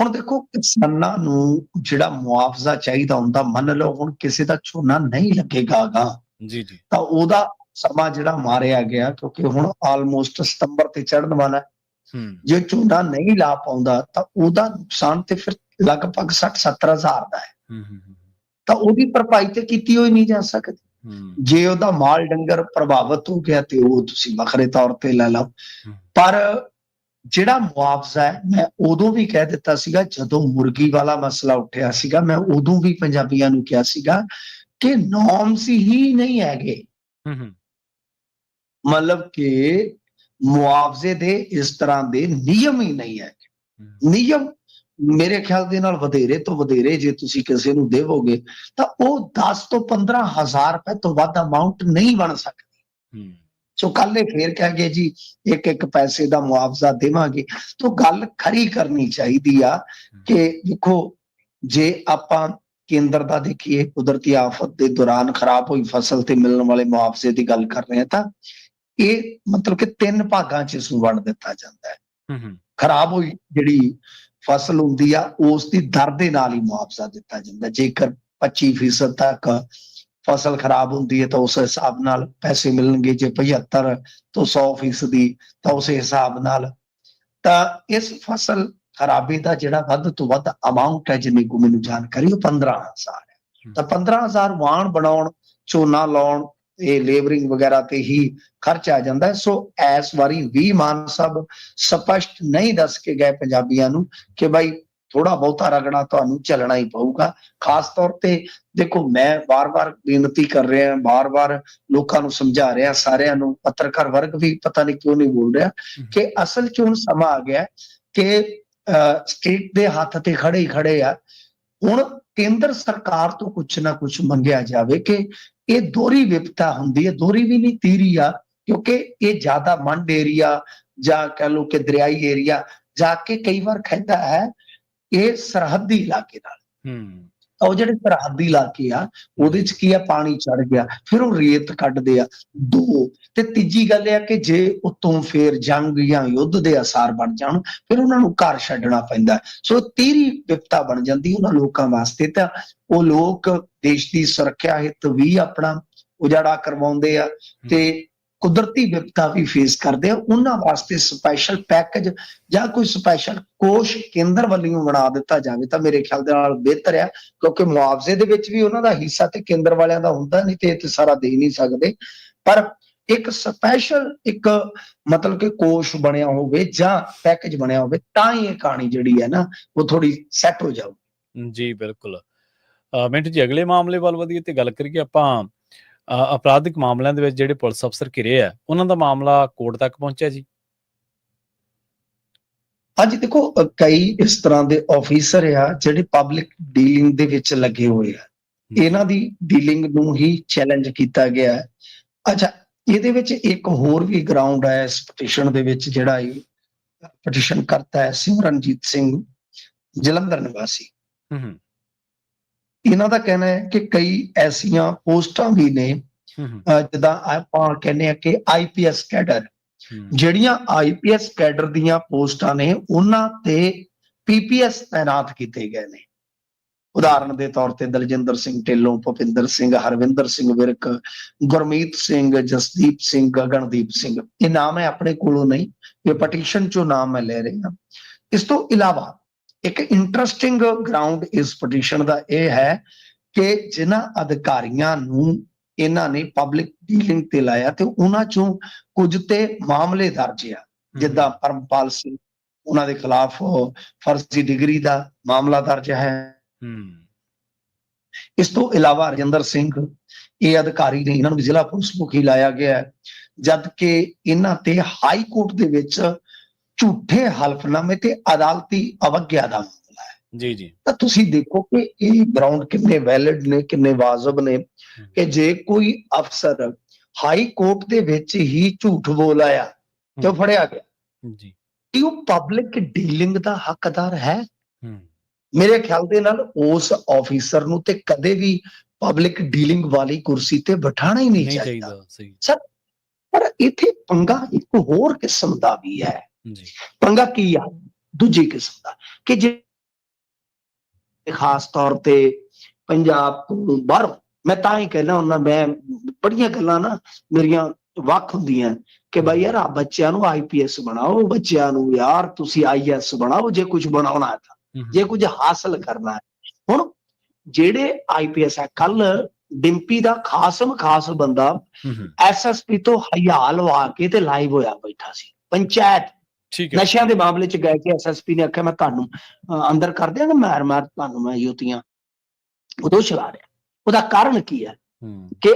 Speaker 2: ਹੁਣ ਦੇਖੋ ਕਿਸਾਨਾਂ ਨੂੰ ਜਿਹੜਾ ਮੁਆਵਜ਼ਾ ਚਾਹੀਦਾ ਹੁੰਦਾ ਮੰਨ ਲਓ ਹੁਣ ਕਿਸੇ ਦਾ ਝੋਨਾ ਨਹੀਂ ਲੱਗੇਗਾ ਗਾ
Speaker 1: ਜੀ ਜੀ।
Speaker 2: ਤਾਂ ਉਹਦਾ ਸਮਾਂ ਜਿਹੜਾ ਮਾਰਿਆ ਗਿਆ ਕਿਉਂਕਿ ਹੁਣ ਆਲਮੋਸਟ ਸਤੰਬਰ ਤੇ ਚੜ੍ਹਨ ਵਾਲਾ ਹੈ। ਜੇ ਝੋਨਾ ਨਹੀਂ ਲਾ ਪਾਉਂਦਾ ਤਾਂ ਉਹਦਾ ਨੁਕਸਾਨ ਤੇ ਫਿਰ ਲਗਭਗ 60 70 ਹਜ਼ਾਰ ਦਾ ਹੈ।
Speaker 1: ਹੂੰ ਹੂੰ ਹੂੰ,
Speaker 2: ਤਾਂ ਉਹਦੀ ਭਰਪਾਈ ਤੇ ਕੀਤੀ ਹੋਈ ਨਹੀਂ ਜਾ ਸਕਦੀ। ਜੇ ਉਹਦਾ ਮਾਲ ਡੰਗਰ ਪ੍ਰਭਾਵਿਤ ਹੋ ਗਿਆ ਤੇ ਉਹ ਤੁਸੀਂ ਵੱਖਰੇ ਤੌਰ ਤੇ ਲੈ ਲਓ। ਪਰ ਜਿਹੜਾ ਮੁਆਵਜ਼ਾ ਹੈ ਮੈਂ ਉਦੋਂ ਵੀ ਕਹਿ ਦਿੱਤਾ ਸੀਗਾ ਜਦੋਂ ਮੁਰਗੀ ਵਾਲਾ ਮਸਲਾ ਉੱਠਿਆ ਸੀਗਾ ਮੈਂ ਉਦੋਂ ਵੀ ਪੰਜਾਬੀਆਂ ਨੂੰ ਕਿਹਾ ਸੀਗਾ ਕਿ ਨੋਰਮਸ ਹੀ ਨਹੀਂ ਹੈਗੇ।
Speaker 1: ਹੂੰ ਹੂੰ।
Speaker 2: ਮਤਲਬ ਕਿ ਮੁਆਵਜ਼ੇ ਦੇ ਇਸ ਤਰ੍ਹਾਂ ਦੇ ਨਿਯਮ ਹੀ ਨਹੀਂ ਹੈ। ਨਿਯਮ ਮੇਰੇ ਖਿਆਲ ਦੇ ਨਾਲ ਵਧੇਰੇ ਤੋਂ ਵਧੇਰੇ ਜੇ ਤੁਸੀਂ ਕਿਸੇ ਨੂੰ ਦੇਵੋਗੇ ਤਾਂ ਉਹ 10 ਤੋਂ 15 ਹਜ਼ਾਰ ਰੁਪਏ ਤੋਂ ਵੱਧ ਅਮਾਉਂਟ ਨਹੀਂ ਬਣ ਸਕਦੀ।
Speaker 1: ਹੂੰ।
Speaker 2: ਸੋ ਕੱਲ ਇਹ ਫੇਰ ਕਹਿ ਗਏ ਜੀ ਇੱਕ ਇੱਕ ਪੈਸੇ ਦਾ ਮੁਆਵਜ਼ਾ ਦੇਵਾਂਗੇ। ਤਾਂ ਗੱਲ ਖਰੀ ਕਰਨੀ ਚਾਹੀਦੀ ਆ ਕਿ ਦੇਖੋ ਜੇ ਆਪਾਂ ਕੇਂਦਰ ਦਾ ਦੇਖੀਏ ਕੁਦਰਤੀ ਆਫਤ ਦੇ ਦੌਰਾਨ ਖਰਾਬ ਹੋਈ ਫਸਲ ਤੇ ਮਿਲਣ ਵਾਲੇ ਮੁਆਵਜ਼ੇ ਦੀ ਗੱਲ ਕਰ ਰਹੇ ਹਾਂ ਤਾਂ ਇਹ ਮਤਲਬ ਕਿ ਤਿੰਨ ਭਾਗਾਂ 'ਚ ਇਸ ਨੂੰ ਵੰਡ ਦਿੱਤਾ ਜਾਂਦਾ ਹੈ।
Speaker 1: ਹੂੰ ਹੂੰ।
Speaker 2: ਖਰਾਬ ਹੋਈ ਜਿਹੜੀ ਫਸਲ ਹੁੰਦੀ ਆ ਉਸ ਦੀ ਦਰ ਦੇ ਨਾਲ ਹੀ ਮੁਆਵਜ਼ਾ ਦਿੱਤਾ ਜਾਂਦਾ। ਜੇਕਰ 25% ਤੱਕ ਫਸਲ ਖਰਾਬ ਹੁੰਦੀ ਹੈ ਤਾਂ ਉਸ ਹਿਸਾਬ ਨਾਲ ਪੈਸੇ ਮਿਲਣਗੇ। ਜੇ 75 ਤੋਂ 100% ਦੀ ਤਾਂ ਉਸ ਹਿਸਾਬ ਨਾਲ ਤਾਂ ਇਸ ਫਸਲ ਖਰਾਬੀ ਦਾ ਜਿਹੜਾ ਵੱਧ ਤੋਂ ਵੱਧ ਅਮਾਉਂਟ ਹੈ ਜਿੰਨੀ ਕੁ ਮੈਨੂੰ ਜਾਣਕਾਰੀ ਉਹ 15000 ਹੈ। ਤਾਂ 15000 ਵਾਣ ਬਣਾਉਣ ਝੋਨਾ ਲਾਉਣ ਇਹ ਲੇਬਰਿੰਗ ਵਗੈਰਾ ਤੇ ਹੀ ਖਰਚ ਆ ਜਾਂਦਾ ਸੋ ਇਸ ਵਾਰੀ ਵੀ ਮਾਨ ਸਾਹਿਬ ਸਪਸ਼ਟ ਨਹੀਂ ਦੱਸ ਕੇ ਗਏ ਪੰਜਾਬੀਆਂ ਨੂੰ ਕਿ ਭਾਈ ਥੋੜਾ ਬਹੁਤਾ ਰਗੜਾ ਤੁਹਾਨੂੰ ਚੱਲਣਾ ਹੀ ਪਊਗਾ। ਖਾਸ ਤੌਰ ਤੇ ਦੇਖੋ ਮੈਂ ਬਾਰ-ਬਾਰ ਬੇਨਤੀ ਕਰ ਰਿਹਾ ਬਾਰ-ਬਾਰ ਲੋਕਾਂ ਨੂੰ ਸਮਝਾ ਰਿਹਾ ਸਾਰਿਆਂ ਨੂੰ ਪੱਤਰਕਾਰ ਵਰਗ ਵੀ ਪਤਾ ਨਹੀਂ ਕਿਉਂ ਨਹੀਂ ਬੋਲ ਰਿਹਾ ਕਿ ਅਸਲ 'ਚ ਹੁਣ ਸਮਾਂ ਆ ਗਿਆ ਕਿ ਸਟੇਟ ਦੇ ਹੱਥ ਤੇ ਖੜੇ ਹੀ ਖੜੇ ਆ। ਹੁਣ ਕੇਂਦਰ ਸਰਕਾਰ ਤੋਂ ਕੁਝ ਨਾ ਕੁਝ ਮੰਗਿਆ ਜਾਵੇ ਕਿ ਇਹ ਦੋਹਰੀ ਵਿਪਤਾ ਹੁੰਦੀ ਹੈ। ਦੋਹਰੀ ਵੀ ਨਹੀਂ, ਤੀਰੀ ਆ। ਕਿਉਂਕਿ ਇਹ ਜ਼ਿਆਦਾ ਮੰਡ ਏਰੀਆ ਜਾਂ ਕਹ ਲੋ ਕਿ ਦਰਿਆਈ ਏਰੀਆ ਜਾ ਕੇ ਕਈ ਵਾਰ ਖੈਂਦਾ ਹੈ, ਇਹ ਸਰਹੱਦੀ ਇਲਾਕੇ ਨਾਲ।
Speaker 1: ਹੂੰ।
Speaker 2: ਤਾਂ ਉਹ ਜਿਹੜੇ ਸਰਹੱਦੀ ਇਲਾਕੇ ਆ, ਉਹਦੇ ਚ ਕੀ ਆ? ਪਾਣੀ ਚੜ ਗਿਆ। ਫਿਰ ਉਹ ਰੇਤ ਕੱਢਦੇ ਆ, ਦੋ। ਤੇ ਤੀਜੀ ਗੱਲ ਇਹ ਆ ਕਿ ਜੇ ਉਤੋਂ ਫੇਰ ਜੰਗ ਜਾਂ ਯੁੱਧ ਦੇ ਅਸਾਰ ਬਣ ਜਾਣ, ਫਿਰ ਉਹਨਾਂ ਨੂੰ ਘਰ ਛੱਡਣਾ ਪੈਂਦਾ। ਸੋ ਤੀਰੀ ਵਿਪਤਾ ਬਣ ਜਾਂਦੀ, ਉਹਨਾਂ ਲੋਕਾਂ ਵਾਸਤੇ ਤਾਂ ਉਹ ਲੋਕ ਦੇਸ਼ ਦੀ ਸੁਰੱਖਿਆ ਹਿੱਤ ਵੀ ਆਪਣਾ ਉਜਾੜਾ ਕਰਵਾਉਂਦੇ ਆ। ਤੇ ਕੁਦਰਤੀ ਵਿਪਤਾ ਵੀ ਫੇਸ ਕਰਦੇ ਆ, ਉਹਨਾਂ ਵਾਸਤੇ ਸਪੈਸ਼ਲ ਪੈਕੇਜ ਜਾਂ ਕੋਈ ਸਪੈਸ਼ਲ ਕੋਸ਼ ਕੇਂਦਰ ਵੱਲੋਂ ਬਣਾ ਦਿੱਤਾ ਜਾਵੇ ਤਾਂ ਮੇਰੇ ਖਿਆਲ ਦੇ ਨਾਲ ਬਿਹਤਰ ਆ ਕਿਉਂਕਿ ਮੁਆਵਜ਼ੇ ਦੇ ਵਿੱਚ ਵੀ ਉਹਨਾਂ ਦਾ ਹਿੱਸਾ ਤੇ ਕੇਂਦਰ ਵਾਲਿਆਂ ਦਾ ਹੁੰਦਾ, ਨਹੀਂ ਤੇ ਇਹ ਤੇ ਸਾਰਾ ਦੇ ਨਹੀਂ ਸਕਦੇ। ਪਰ ਇੱਕ ਸਪੈਸ਼ਲ ਇੱਕ ਮਤਲਬ ਕਿ ਕੋਸ਼ ਬਣਿਆ ਹੋਵੇ ਜਾਂ ਪੈਕੇਜ ਬਣਿਆ ਹੋਵੇ, ਤਾਂ ਹੀ ਇਹ ਕਹਾਣੀ ਜਿਹੜੀ ਹੈ ਨਾ, ਉਹ ਥੋੜੀ ਸੈੱਟ ਹੋ ਜਾਊ
Speaker 1: ਜੀ, ਬਿਲਕੁਲ। ਮਿੰਟ ਜੀ, ਅਗਲੇ ਮਾਮਲੇ ਵੱਲ ਵਧੀਏ ਤੇ ਗੱਲ ਕਰੀਏ ਆਪਾਂ ਅਪਰਾਧਿਕ ਮਾਮਲਿਆਂ ਦੇ ਵਿੱਚ ਜਿਹੜੇ ਪੁਲਿਸ ਅਫਸਰ ਘਿਰੇ ਆ ਉਹਨਾਂ ਦਾ ਮਾਮਲਾ ਕੋਰਟ ਤੱਕ ਪਹੁੰਚਿਆ ਜੀ?
Speaker 2: ਅੱਜ ਦੇਖੋ ਕਈ ਇਸ ਤਰ੍ਹਾਂ ਦੇ ਆਫੀਸਰ ਆ ਜਿਹੜੇ ਪਬਲਿਕ ਡੀਲਿੰਗ ਦੇ ਵਿੱਚ ਲੱਗੇ ਹੋਏ ਆ। ਇਹਨਾਂ ਦੀ ਡੀਲਿੰਗ ਨੂੰ ਹੀ ਚੈਲੰਜ ਕੀਤਾ ਗਿਆ ਹੈ। ਅੱਛਾ ਇਹਦੇ ਵਿੱਚ ਇੱਕ ਹੋਰ ਵੀ ਗਰਾਊਂਡ ਹੈ ਇਸ ਪਟੀਸ਼ਨ ਦੇ ਵਿੱਚ ਜਿਹੜਾ ਇਹ ਪਟੀਸ਼ਨ ਕਰਤਾ ਹੈ ਸਿਮਰਨਜੀਤ ਸਿੰਘ ਜਲੰਧਰ ਨਿਵਾਸੀ।
Speaker 1: ਹੂੰ।
Speaker 2: ਇਹਨਾਂ ਦਾ ਕਹਿਣਾ ਹੈ ਕਿ ਕਈ ਐਸੀਆਂ ਪੋਸਟਾਂ ਵੀ ਨੇ
Speaker 1: ਹੂੰ ਹੂੰ,
Speaker 2: ਜਿੱਦਾਂ ਆਪਾਂ ਕਹਿੰਦੇ ਆ ਕਿ ਆਈਪੀਐਸ ਕੈਡਰ
Speaker 1: ਹੂੰ।
Speaker 2: ਜਿਹੜੀਆਂ ਆਈਪੀਐਸ ਕੈਡਰ ਦੀਆਂ ਪੋਸਟਾਂ ਨੇ ਉਹਨਾਂ ਤੇ ਪੀਪੀਐਸ ਤਾਇਨਾਤ ਕੀਤੇ ਗਏ ਨੇ। ਉਦਾਹਰਨ ਦੇ ਤੌਰ ਤੇ ਦਲਜਿੰਦਰ ਸਿੰਘ ਢਿੱਲੋਂ ਭੁਪਿੰਦਰ ਸਿੰਘ ਹਰਵਿੰਦਰ ਸਿੰਘ ਵਿਰਕ ਗੁਰਮੀਤ ਸਿੰਘ ਜਸਦੀਪ ਸਿੰਘ ਗਗਨਦੀਪ ਸਿੰਘ। ਇਹ ਨਾਮ ਹੈ ਆਪਣੇ ਕੋਲੋਂ ਨਹੀਂ ਇਹ ਪਟੀਸ਼ਨ ਚੋਂ ਨਾਮ ਮੈਂ ਲੈ ਰਿਹਾ। ਇਸ ਤੋਂ ਇਲਾਵਾ ਇੱਕ ਇੰਟਰਸਟਿੰਗ ਗਰਾਊਂਡ ਇਸ ਪਟੀਸ਼ਨ ਦਾ ਇਹ ਹੈ ਕਿ ਜਿਨ੍ਹਾਂ ਅਧਿਕਾਰੀਆਂ ਨੂੰ ਇਹਨਾਂ ਨੇ ਪਬਲਿਕ ਡੀਲਿੰਗ ਤੇ ਲਾਇਆ ਤੇ ਉਹਨਾਂ ਚੋਂ ਕੁਝ ਤੇ ਮਾਮਲੇ ਦਰਜ ਆ। ਜਿੱਦਾਂ ਪਰਮਪਾਲ ਸਿੰਘ ਉਹਨਾਂ ਦੇ ਖਿਲਾਫ ਫਰਜ਼ੀ ਡਿਗਰੀ ਦਾ ਮਾਮਲਾ ਦਰਜ ਹੈ। ਇਸ ਤੋਂ ਇਲਾਵਾ ਰਜਿੰਦਰ ਸਿੰਘ ਇਹ ਅਧਿਕਾਰੀ ਨੇ ਇਹਨਾਂ ਨੂੰ ਜ਼ਿਲ੍ਹਾ ਪੁਲਿਸ ਮੁਖੀ ਲਾਇਆ ਗਿਆ ਹੈ। ਜਦ ਕਿ ਇਹਨਾਂ ਤੇ ਹਾਈ ਕੋਰਟ ਦੇ ਵਿੱਚ ਝੂਠੇ ਹਲਫਨਾਮੇ ਤੇ ਅਦਾਲਤੀ ਅਵਗਿਆ ਦਾ ਮਾਮਲਾ ਹੈ।
Speaker 1: ਜੀ ਜੀ।
Speaker 2: ਤਾਂ ਤੁਸੀਂ ਦੇਖੋ ਕਿ ਇਹ ਗਰਾਊਂਡ ਕਿੰਨੇ ਵੈਲਿਡ ਨੇ ਕਿੰਨੇ ਵਾਜਬ ਨੇ ਕਿ ਜੇ ਕੋਈ ਅਫਸਰ ਹਾਈ ਕੋਰਟ ਦੇ ਵਿੱਚ ਹੀ ਝੂਠ ਬੋਲ ਆਇਆ ਤੇ ਫੜਿਆ ਗਿਆ।
Speaker 1: ਜੀ।
Speaker 2: ਕੀ ਉਹ ਪਬਲਿਕ ਡੀਲਿੰਗ ਦਾ ਹੱਕਦਾਰ ਹੈ? ਮੇਰੇ ਖਿਆਲ ਦੇ ਨਾਲ ਉਸ ਆਫੀਸਰ ਨੂੰ ਤੇ ਕਦੇ ਵੀ ਪਬਲਿਕ ਡੀਲਿੰਗ ਵਾਲੀ ਕੁਰਸੀ ਤੇ ਬਿਠਾਣਾ ਹੀ ਨਹੀਂ ਚਾਹੀਦਾ।
Speaker 1: ਚਾਹੀਦਾ ਸਹੀ।
Speaker 2: ਪਰ ਇੱਥੇ ਪੰਗਾ ਇੱਕ ਹੋਰ ਕਿਸਮ ਦਾ ਵੀ ਹੈ।
Speaker 1: ਜੀ।
Speaker 2: ਪੰਗਾ ਕੀ ਆ? ਦੂਜੀ ਕਿਸਮ ਦਾ ਕਿ ਜੇ ਖਾਸ ਤੌਰ ਤੇ ਪੰਜਾਬ ਤੋਂ ਬਾਹਰੋਂ ਮੈਂ ਤਾਂ ਹੀ ਕਹਿਣਾ ਹੁੰਦਾ ਮੈਂ ਬੜੀਆਂ ਗੱਲਾਂ ਨਾ ਮੇਰੀਆਂ ਵੱਖ ਹੁੰਦੀਆਂ ਕਿ ਬਾਈ ਯਾਰ ਆ ਬੱਚਿਆਂ ਨੂੰ ਆਈਪੀਐਸ ਬਣਾਓ ਬੱਚਿਆਂ ਨੂੰ ਯਾਰ ਤੁਸੀਂ ਆਈਐਸ ਬਣਾਓ ਜੇ ਕੁਝ ਬਣਾਉਣਾ ਹੈ ਜੇ ਕੁਝ ਹਾਸਲ ਕਰਨਾ ਹੈ। ਹੁਣ ਜਿਹੜੇ ਆਈਪੀਐਸ ਹੈ ਕੱਲ ਡਿੰਪੀ ਦਾ ਖਾਸਮ ਖਾਸ ਬੰਦਾ ਐਸਐਸਪੀ ਤੋਂ ਹਯਾ ਲਵਾ ਕੇ ਤੇ ਲਾਈਵ ਹੋਇਆ ਬੈਠਾ ਸੀ ਪੰਚਾਇਤ
Speaker 1: ਠੀਕ ਹੈ।
Speaker 2: ਨਸ਼ਿਆਂ ਦੇ ਮਾਮਲੇ ਚ ਗਏ ਕਿ ਐਸਐਸਪੀ ਨੇ ਆਖਿਆ ਮੈਂ ਤੁਹਾਨੂੰ ਅੰਦਰ ਕਰ ਦਿਆਂਗਾ ਮਾਰ ਮਾਰ ਤੁਹਾਨੂੰ ਮੈਂ ਯੁੱਤੀਆਂ ਉਦੋਂ ਚਲਾ ਰਿਹਾ। ਉਹਦਾ ਕਾਰਨ ਕੀ ਹੈ? ਕਿ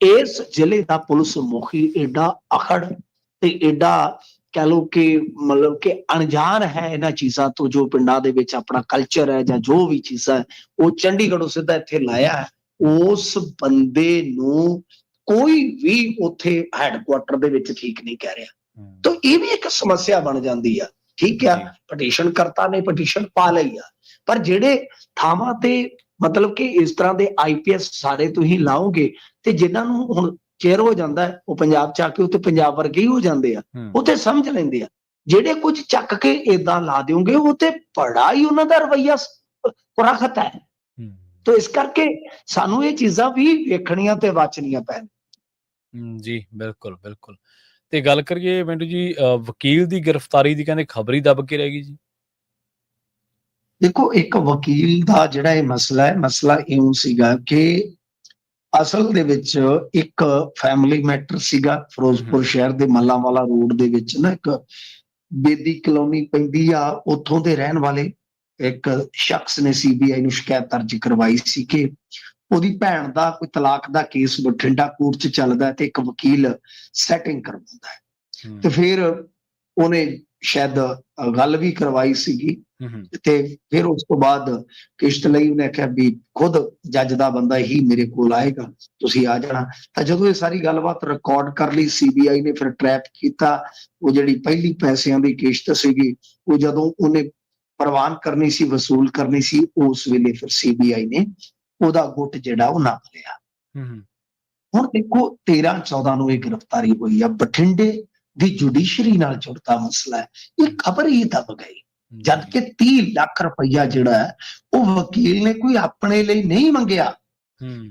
Speaker 2: ਇਸ ਜ਼ਿਲ੍ਹੇ ਦਾ ਪੁਲਿਸ ਮੁਖੀ ਐਡਾ ਅਖੜ ਤੇ ਐਡਾ ਕਹ ਲੋ ਕਿ ਮਤਲਬ ਕਿ ਅਣਜਾਣ ਹੈ ਇਹਨਾਂ ਚੀਜ਼ਾਂ ਤੋਂ ਜੋ ਪਿੰਡਾਂ ਦੇ ਵਿੱਚ ਆਪਣਾ ਕਲਚਰ ਹੈ ਜਾਂ ਜੋ ਵੀ ਚੀਜ਼ਾਂ ਹੈ ਉਹ ਚੰਡੀਗੜ੍ਹੋਂ ਸਿੱਧਾ ਇੱਥੇ ਲਾਇਆ ਹੈ। ਉਸ ਬੰਦੇ ਨੂੰ ਕੋਈ ਵੀ ਉੱਥੇ ਹੈੱਡਕੁਆਟਰ ਦੇ ਵਿੱਚ ਠੀਕ ਨਹੀਂ ਕਹਿ ਰਿਹਾ। ਤਾਂ ਇਹ ਵੀ ਇੱਕ ਸਮੱਸਿਆ ਬਣ ਜਾਂਦੀ ਆ। ਠੀਕ ਆ ਪਟੀਸ਼ਨ ਕਰਤਾ ਨੇ ਪਟੀਸ਼ਨ ਪਾ ਲਈ ਆ। ਪਰ ਜਿਹੜੇ ਥਾਵਾਂ ਤੇ ਮਤਲਬ ਕਿ ਇਸ ਤਰ੍ਹਾਂ ਦੇ ਆਈਪੀਐਸ ਸਾਰੇ ਤੁਸੀਂ ਲਾਓਗੇ ਤੇ ਜਿਨ੍ਹਾਂ ਨੂੰ ਹੁਣ ਚੇਅਰ ਹੋ ਜਾਂਦਾ ਉਹ ਪੰਜਾਬ ਚ ਆ ਕੇ ਉੱਤੇ ਪੰਜਾਬ ਵਰਗੇ ਹੀ ਜਾਂਦੇ ਆ ਤੇ ਸਮਝ ਲੈਂਦੇ ਆ। ਜਿਹੜੇ ਕੁਝ ਚੱਕ ਕੇ ਇਦਾਂ ਲਾ ਦਿਓਗੇ ਉਹ ਤੇ ਬੜਾ ਹੀ ਉਹਨਾਂ ਦਾ ਰਵਈਆ ਕੁਰਾਖਤ ਹੈ। ਤਾਂ ਇਸ ਕਰਕੇ ਸਾਨੂੰ ਇਹ ਚੀਜ਼ਾਂ ਵੀ ਵੇਖਣੀਆਂ ਤੇ ਵਾਚਣੀਆਂ ਪੈਣ।
Speaker 1: ਜੀ ਬਿਲਕੁਲ ਬਿਲਕੁਲ। ਤੇ ਗੱਲ ਕਰੀਏ ਮਿੰਟੂ ਜੀ ਵਕੀਲ ਦੀ ਗ੍ਰਿਫਤਾਰੀ ਦੀ ਕਹਿੰਦੇ ਖਬਰ ਹੀ ਦੱਬ ਕੇ ਰਹਿ ਗਈ ਜੀ
Speaker 2: ਦੇਖੋ ਇੱਕ ਵਕੀਲ ਦਾ ਜਿਹੜਾ ਇਹ ਮਸਲਾ ਹੈ ਮਸਲਾ ਇਉਂ ਸੀਗਾ ਕਿ ਅਸਲ ਦੇ ਵਿੱਚ ਇੱਕ ਫੈਮਿਲੀ ਮੈਟਰ ਸੀਗਾ ਫਿਰੋਜ਼ਪੁਰ। ਸ਼ਹਿਰ ਦੇ ਮੱਲਾਂਵਾਲਾ ਰੋਡ ਦੇ ਵਿੱਚ ਨਾ ਇੱਕ ਬੇਦੀ ਕਲੋਨੀ ਪੈਂਦੀ ਆ ਉੱਥੋਂ ਦੇ ਰਹਿਣ ਵਾਲੇ ਇੱਕ ਸ਼ਖਸ ਨੇ ਸੀਬੀਆਈ ਨੂੰ ਸ਼ਿਕਾਇਤ ਦਰਜ ਕਰਵਾਈ ਸੀ ਕਿ ਉਹਦੀ ਭੈਣ ਦਾ ਕੋਈ ਤਲਾਕ ਦਾ ਕੇਸ ਬਠਿੰਡਾ ਕੋਰਟ 'ਚ ਚੱਲਦਾ ਤੇ ਇੱਕ ਵਕੀਲ ਸੈਟਿੰਗ ਕਰਵਾਉਂਦਾ ਹੈ। ਤੇ ਫਿਰ ਉਹਨੇ ਸ਼ਾਇਦ ਗੱਲ ਵੀ ਕਰਵਾਈ ਸੀਗੀ ਤੇ ਫਿਰ ਉਸ ਤੋਂ ਬਾਅਦ ਕਿਸ਼ਤ ਲਈ ਉਹਨੇ ਕਿਹਾ ਵੀ ਖੁਦ ਜੱਜ ਦਾ ਬੰਦਾ ਹੀ ਮੇਰੇ ਕੋਲ ਆਏਗਾ ਤੁਸੀਂ ਆ ਜਾਣਾ। ਤਾਂ ਜਦੋਂ ਇਹ ਸਾਰੀ ਗੱਲਬਾਤ ਰਿਕਾਰਡ ਕਰ ਲਈ ਸੀਬੀਆਈ ਨੇ ਫਿਰ ਟਰੈਪ ਕੀਤਾ ਉਹ ਜਿਹੜੀ ਪਹਿਲੀ ਪੈਸਿਆਂ ਦੀ ਕਿਸ਼ਤ ਸੀਗੀ ਉਹ ਜਦੋਂ ਉਹਨੇ ਪ੍ਰਵਾਨ ਕਰਨੀ ਸੀ ਵਸੂਲ ਕਰਨੀ ਸੀ ਉਸ ਵੇਲੇ ਫਿਰ ਸੀਬੀਆਈ ਨੇ ਉਹਦਾ ਗੁੱਟ ਜਿਹੜਾ ਉਹ ਨਾਪ ਲਿਆ। ਹੁਣ ਦੇਖੋ 13 14 ਨੂੰ ਇਹ ਗ੍ਰਿਫਤਾਰੀ ਹੋਈ ਆ। ਬਠਿੰਡੇ ਦੀ ਜੁਡੀਸ਼ਰੀ ਨਾਲ ਜੁੜਦਾ ਮਸਲਾ ਹੈ। ਇਹ ਖਬਰ ਹੀ ਦਬ ਗਈ। ਜਦ ਕਿ 30 ਲੱਖ ਰੁਪਈਆ ਜਿਹੜਾ ਹੈ ਉਹ ਵਕੀਲ ਨੇ ਕੋਈ ਆਪਣੇ ਲਈ ਨਹੀਂ ਮੰਗਿਆ।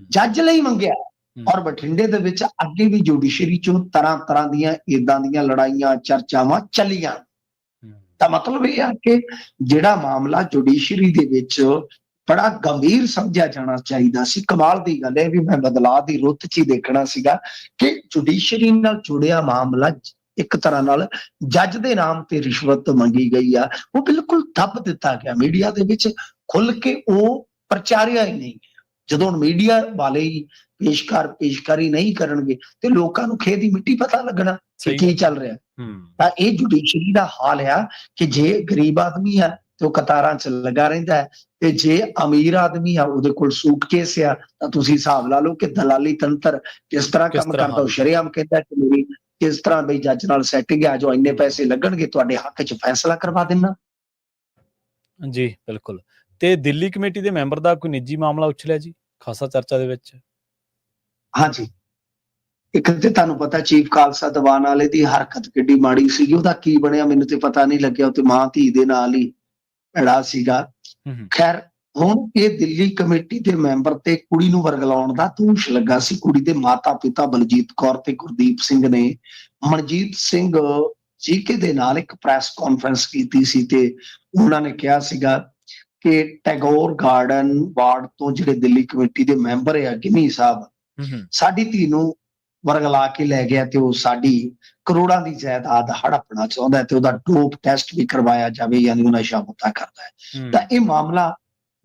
Speaker 2: ਜੱਜ ਲਈ ਮੰਗਿਆ। ਔਰ ਬਠਿੰਡੇ ਦੇ ਵਿੱਚ ਅੱਗੇ ਵੀ ਜੁਡੀਸ਼ਰੀ ਚੋਂ ਤਰ੍ਹਾਂ ਤਰ੍ਹਾਂ ਦੀਆਂ ਇਦਾਂ ਦੀਆਂ ਲੜਾਈਆਂ ਚਰਚਾਵਾਂ ਚੱਲੀਆਂ। ਤਾਂ ਮਤਲਬ ਇਹ ਆ ਕਿ ਜਿਹੜਾ ਮਾਮਲਾ ਜੁਡੀਸ਼ਰੀ ਦੇ ਵਿੱਚ ਬੜਾ ਗੰਭੀਰ ਸਮਝਿਆ ਜਾਣਾ ਚਾਹੀਦਾ ਸੀ। ਕਮਾਲ ਦੀ ਗੱਲ ਹੈ ਵੀ ਮੈਂ ਬਦਲਾਅ ਦੀ ਰੁੱਤ 'ਚ ਹੀ ਦੇਖਣਾ ਸੀਗਾ ਕਿ ਜੁਡੀਸ਼ਰੀ ਨਾਲ ਜੁੜਿਆ ਮਾਮਲਾ ਇੱਕ ਤਰ੍ਹਾਂ ਨਾਲ ਜੱਜ ਦੇ ਨਾਮ ਤੇ ਰਿਸ਼ਵਤ ਮੰਗੀ ਗਈ ਆ। ਉਹ ਬਿਲਕੁਲ ਦੱਬ ਦਿੱਤਾ ਗਿਆ। ਮੀਡੀਆ ਦੇ ਵਿੱਚ ਖੁੱਲ ਕੇ ਉਹ ਪ੍ਰਚਾਰਿਆ ਹੀ ਨਹੀਂ। ਜਦੋਂ ਮੀਡੀਆ ਵਾਲੇ ਹੀ ਪੇਸ਼ਕਾਰ ਪੇਸ਼ਕਾਰੀ ਨਹੀਂ ਕਰਨਗੇ ਤੇ ਲੋਕਾਂ ਨੂੰ ਖੇਤ ਦੀ ਮਿੱਟੀ ਪਤਾ ਲੱਗਣਾ ਕਿ ਕੀ ਚੱਲ ਰਿਹਾ। ਤਾਂ ਇਹ ਜੁਡੀਸ਼ਰੀ ਦਾ ਹਾਲ ਆ ਕਿ ਜੇ ਗਰੀਬ ਆਦਮੀ ਆ ਤੇ ਉਹ ਕਤਾਰਾਂ 'ਚ ਲੱਗਾ ਰਹਿੰਦਾ ਹੈ ਤੇ ਜੇ ਅਮੀਰ ਆਦਮੀ ਆ ਉਹਦੇ ਕੋਲ ਸੂਟਕੇਸ ਆ ਤਾਂ ਤੁਸੀਂ ਹਿਸਾਬ ਲਾ ਲਓ ਕਿ ਦਲਾਲੀ ਤੰਤਰ ਕਿਸ ਤਰ੍ਹਾਂ ਕੰਮ ਕਰਦਾ ਉਹ। ਸ਼ਰੇਆਮ ਕਹਿੰਦਾ ਕਿ ਮੇਰੀ ਕਿਸ ਤਰ੍ਹਾਂ ਬਈ ਜੱਜ ਨਾਲ ਸੈਟਿੰਗ ਆ ਜੋ ਇੰਨੇ ਪੈਸੇ ਲੱਗਣਗੇ ਤੁਹਾਡੇ ਹੱਕ 'ਚ ਫੈਸਲਾ ਕਰਵਾ ਦੇਣਾ
Speaker 1: ਜੀ ਬਿਲਕੁਲ। ਤੇ ਦਿੱਲੀ ਕਮੇਟੀ ਦੇ ਮੈਂਬਰ ਦਾ ਕੋਈ ਨਿੱਜੀ ਮਾਮਲਾ ਉਛਲਿਆ ਜੀ? ਖਾਸਾ ਚਰਚਾ ਦੇ ਵਿੱਚ।
Speaker 2: ਹਾਂਜੀ। ਇੱਕ ਤੇ ਤੁਹਾਨੂੰ ਪਤਾ ਚੀਫ ਖਾਲਸਾ ਦੀਵਾਨ ਵਾਲੇ ਦੀ ਹਰਕਤ ਕਿੱਡੀ ਮਾੜੀ ਸੀਗੀ ਉਹਦਾ ਕੀ ਬਣਿਆ ਮੈਨੂੰ ਤੇ ਪਤਾ ਨਹੀਂ ਲੱਗਿਆ ਉਹ ਤੇ ਮਾਂ ਧੀ ਦੇ ਨਾਲ ਹੀ ਭੈੜਾ ਸੀਗਾ। ਖੈਰ ਹੁਣ ਇਹ ਦਿੱਲੀ ਕਮੇਟੀ ਦੇ ਮੈਂਬਰ ਤੇ ਕੁੜੀ ਨੂੰ ਵਰਗਲਾਉਣ ਦਾ ਦੋਸ਼ ਲੱਗਾ ਸੀ। ਕੁੜੀ ਦੇ ਮਾਤਾ ਪਿਤਾ ਬਲਜੀਤ ਕੌਰ ਤੇ ਗੁਰਦੀਪ ਸਿੰਘ ਨੇ ਮਨਜੀਤ ਸਿੰਘ ਜੀਕੇ ਦੇ ਨਾਲ ਇੱਕ ਪ੍ਰੈਸ ਕਾਨਫਰੰਸ ਕੀਤੀ ਸੀ ਤੇ ਉਹਨਾਂ ਨੇ ਕਿਹਾ ਸੀਗਾ ਕਿ ਟੈਗੋਰ ਗਾਰਡਨ ਵਾਰਡ ਤੋਂ ਜਿਹੜੇ ਦਿੱਲੀ ਕਮੇਟੀ ਦੇ ਮੈਂਬਰ ਆ ਗਿਨੀ ਸਾਹਿਬ
Speaker 1: ਸਾਡੀ
Speaker 2: ਧੀ ਨੂੰ ਵਰਗਲਾ ਕੇ ਲੈ ਗਿਆ ਤੇ ਉਹ ਸਾਡੀ ਕਰੋੜਾਂ ਦੀ ਜਾਇਦਾਦ ਹੜਪਣਾ ਚਾਹੁੰਦਾ ਹੈ ਤੇ ਉਹਦਾ ਡੋਪ ਟੈਸਟ ਵੀ ਕਰਵਾਇਆ ਜਾਵੇ ਯਾਨੀ ਉਹ ਨਸ਼ਾ ਮੁਕਤਾ ਕਰਦਾ ਹੈ। ਤਾਂ ਇਹ ਮਾਮਲਾ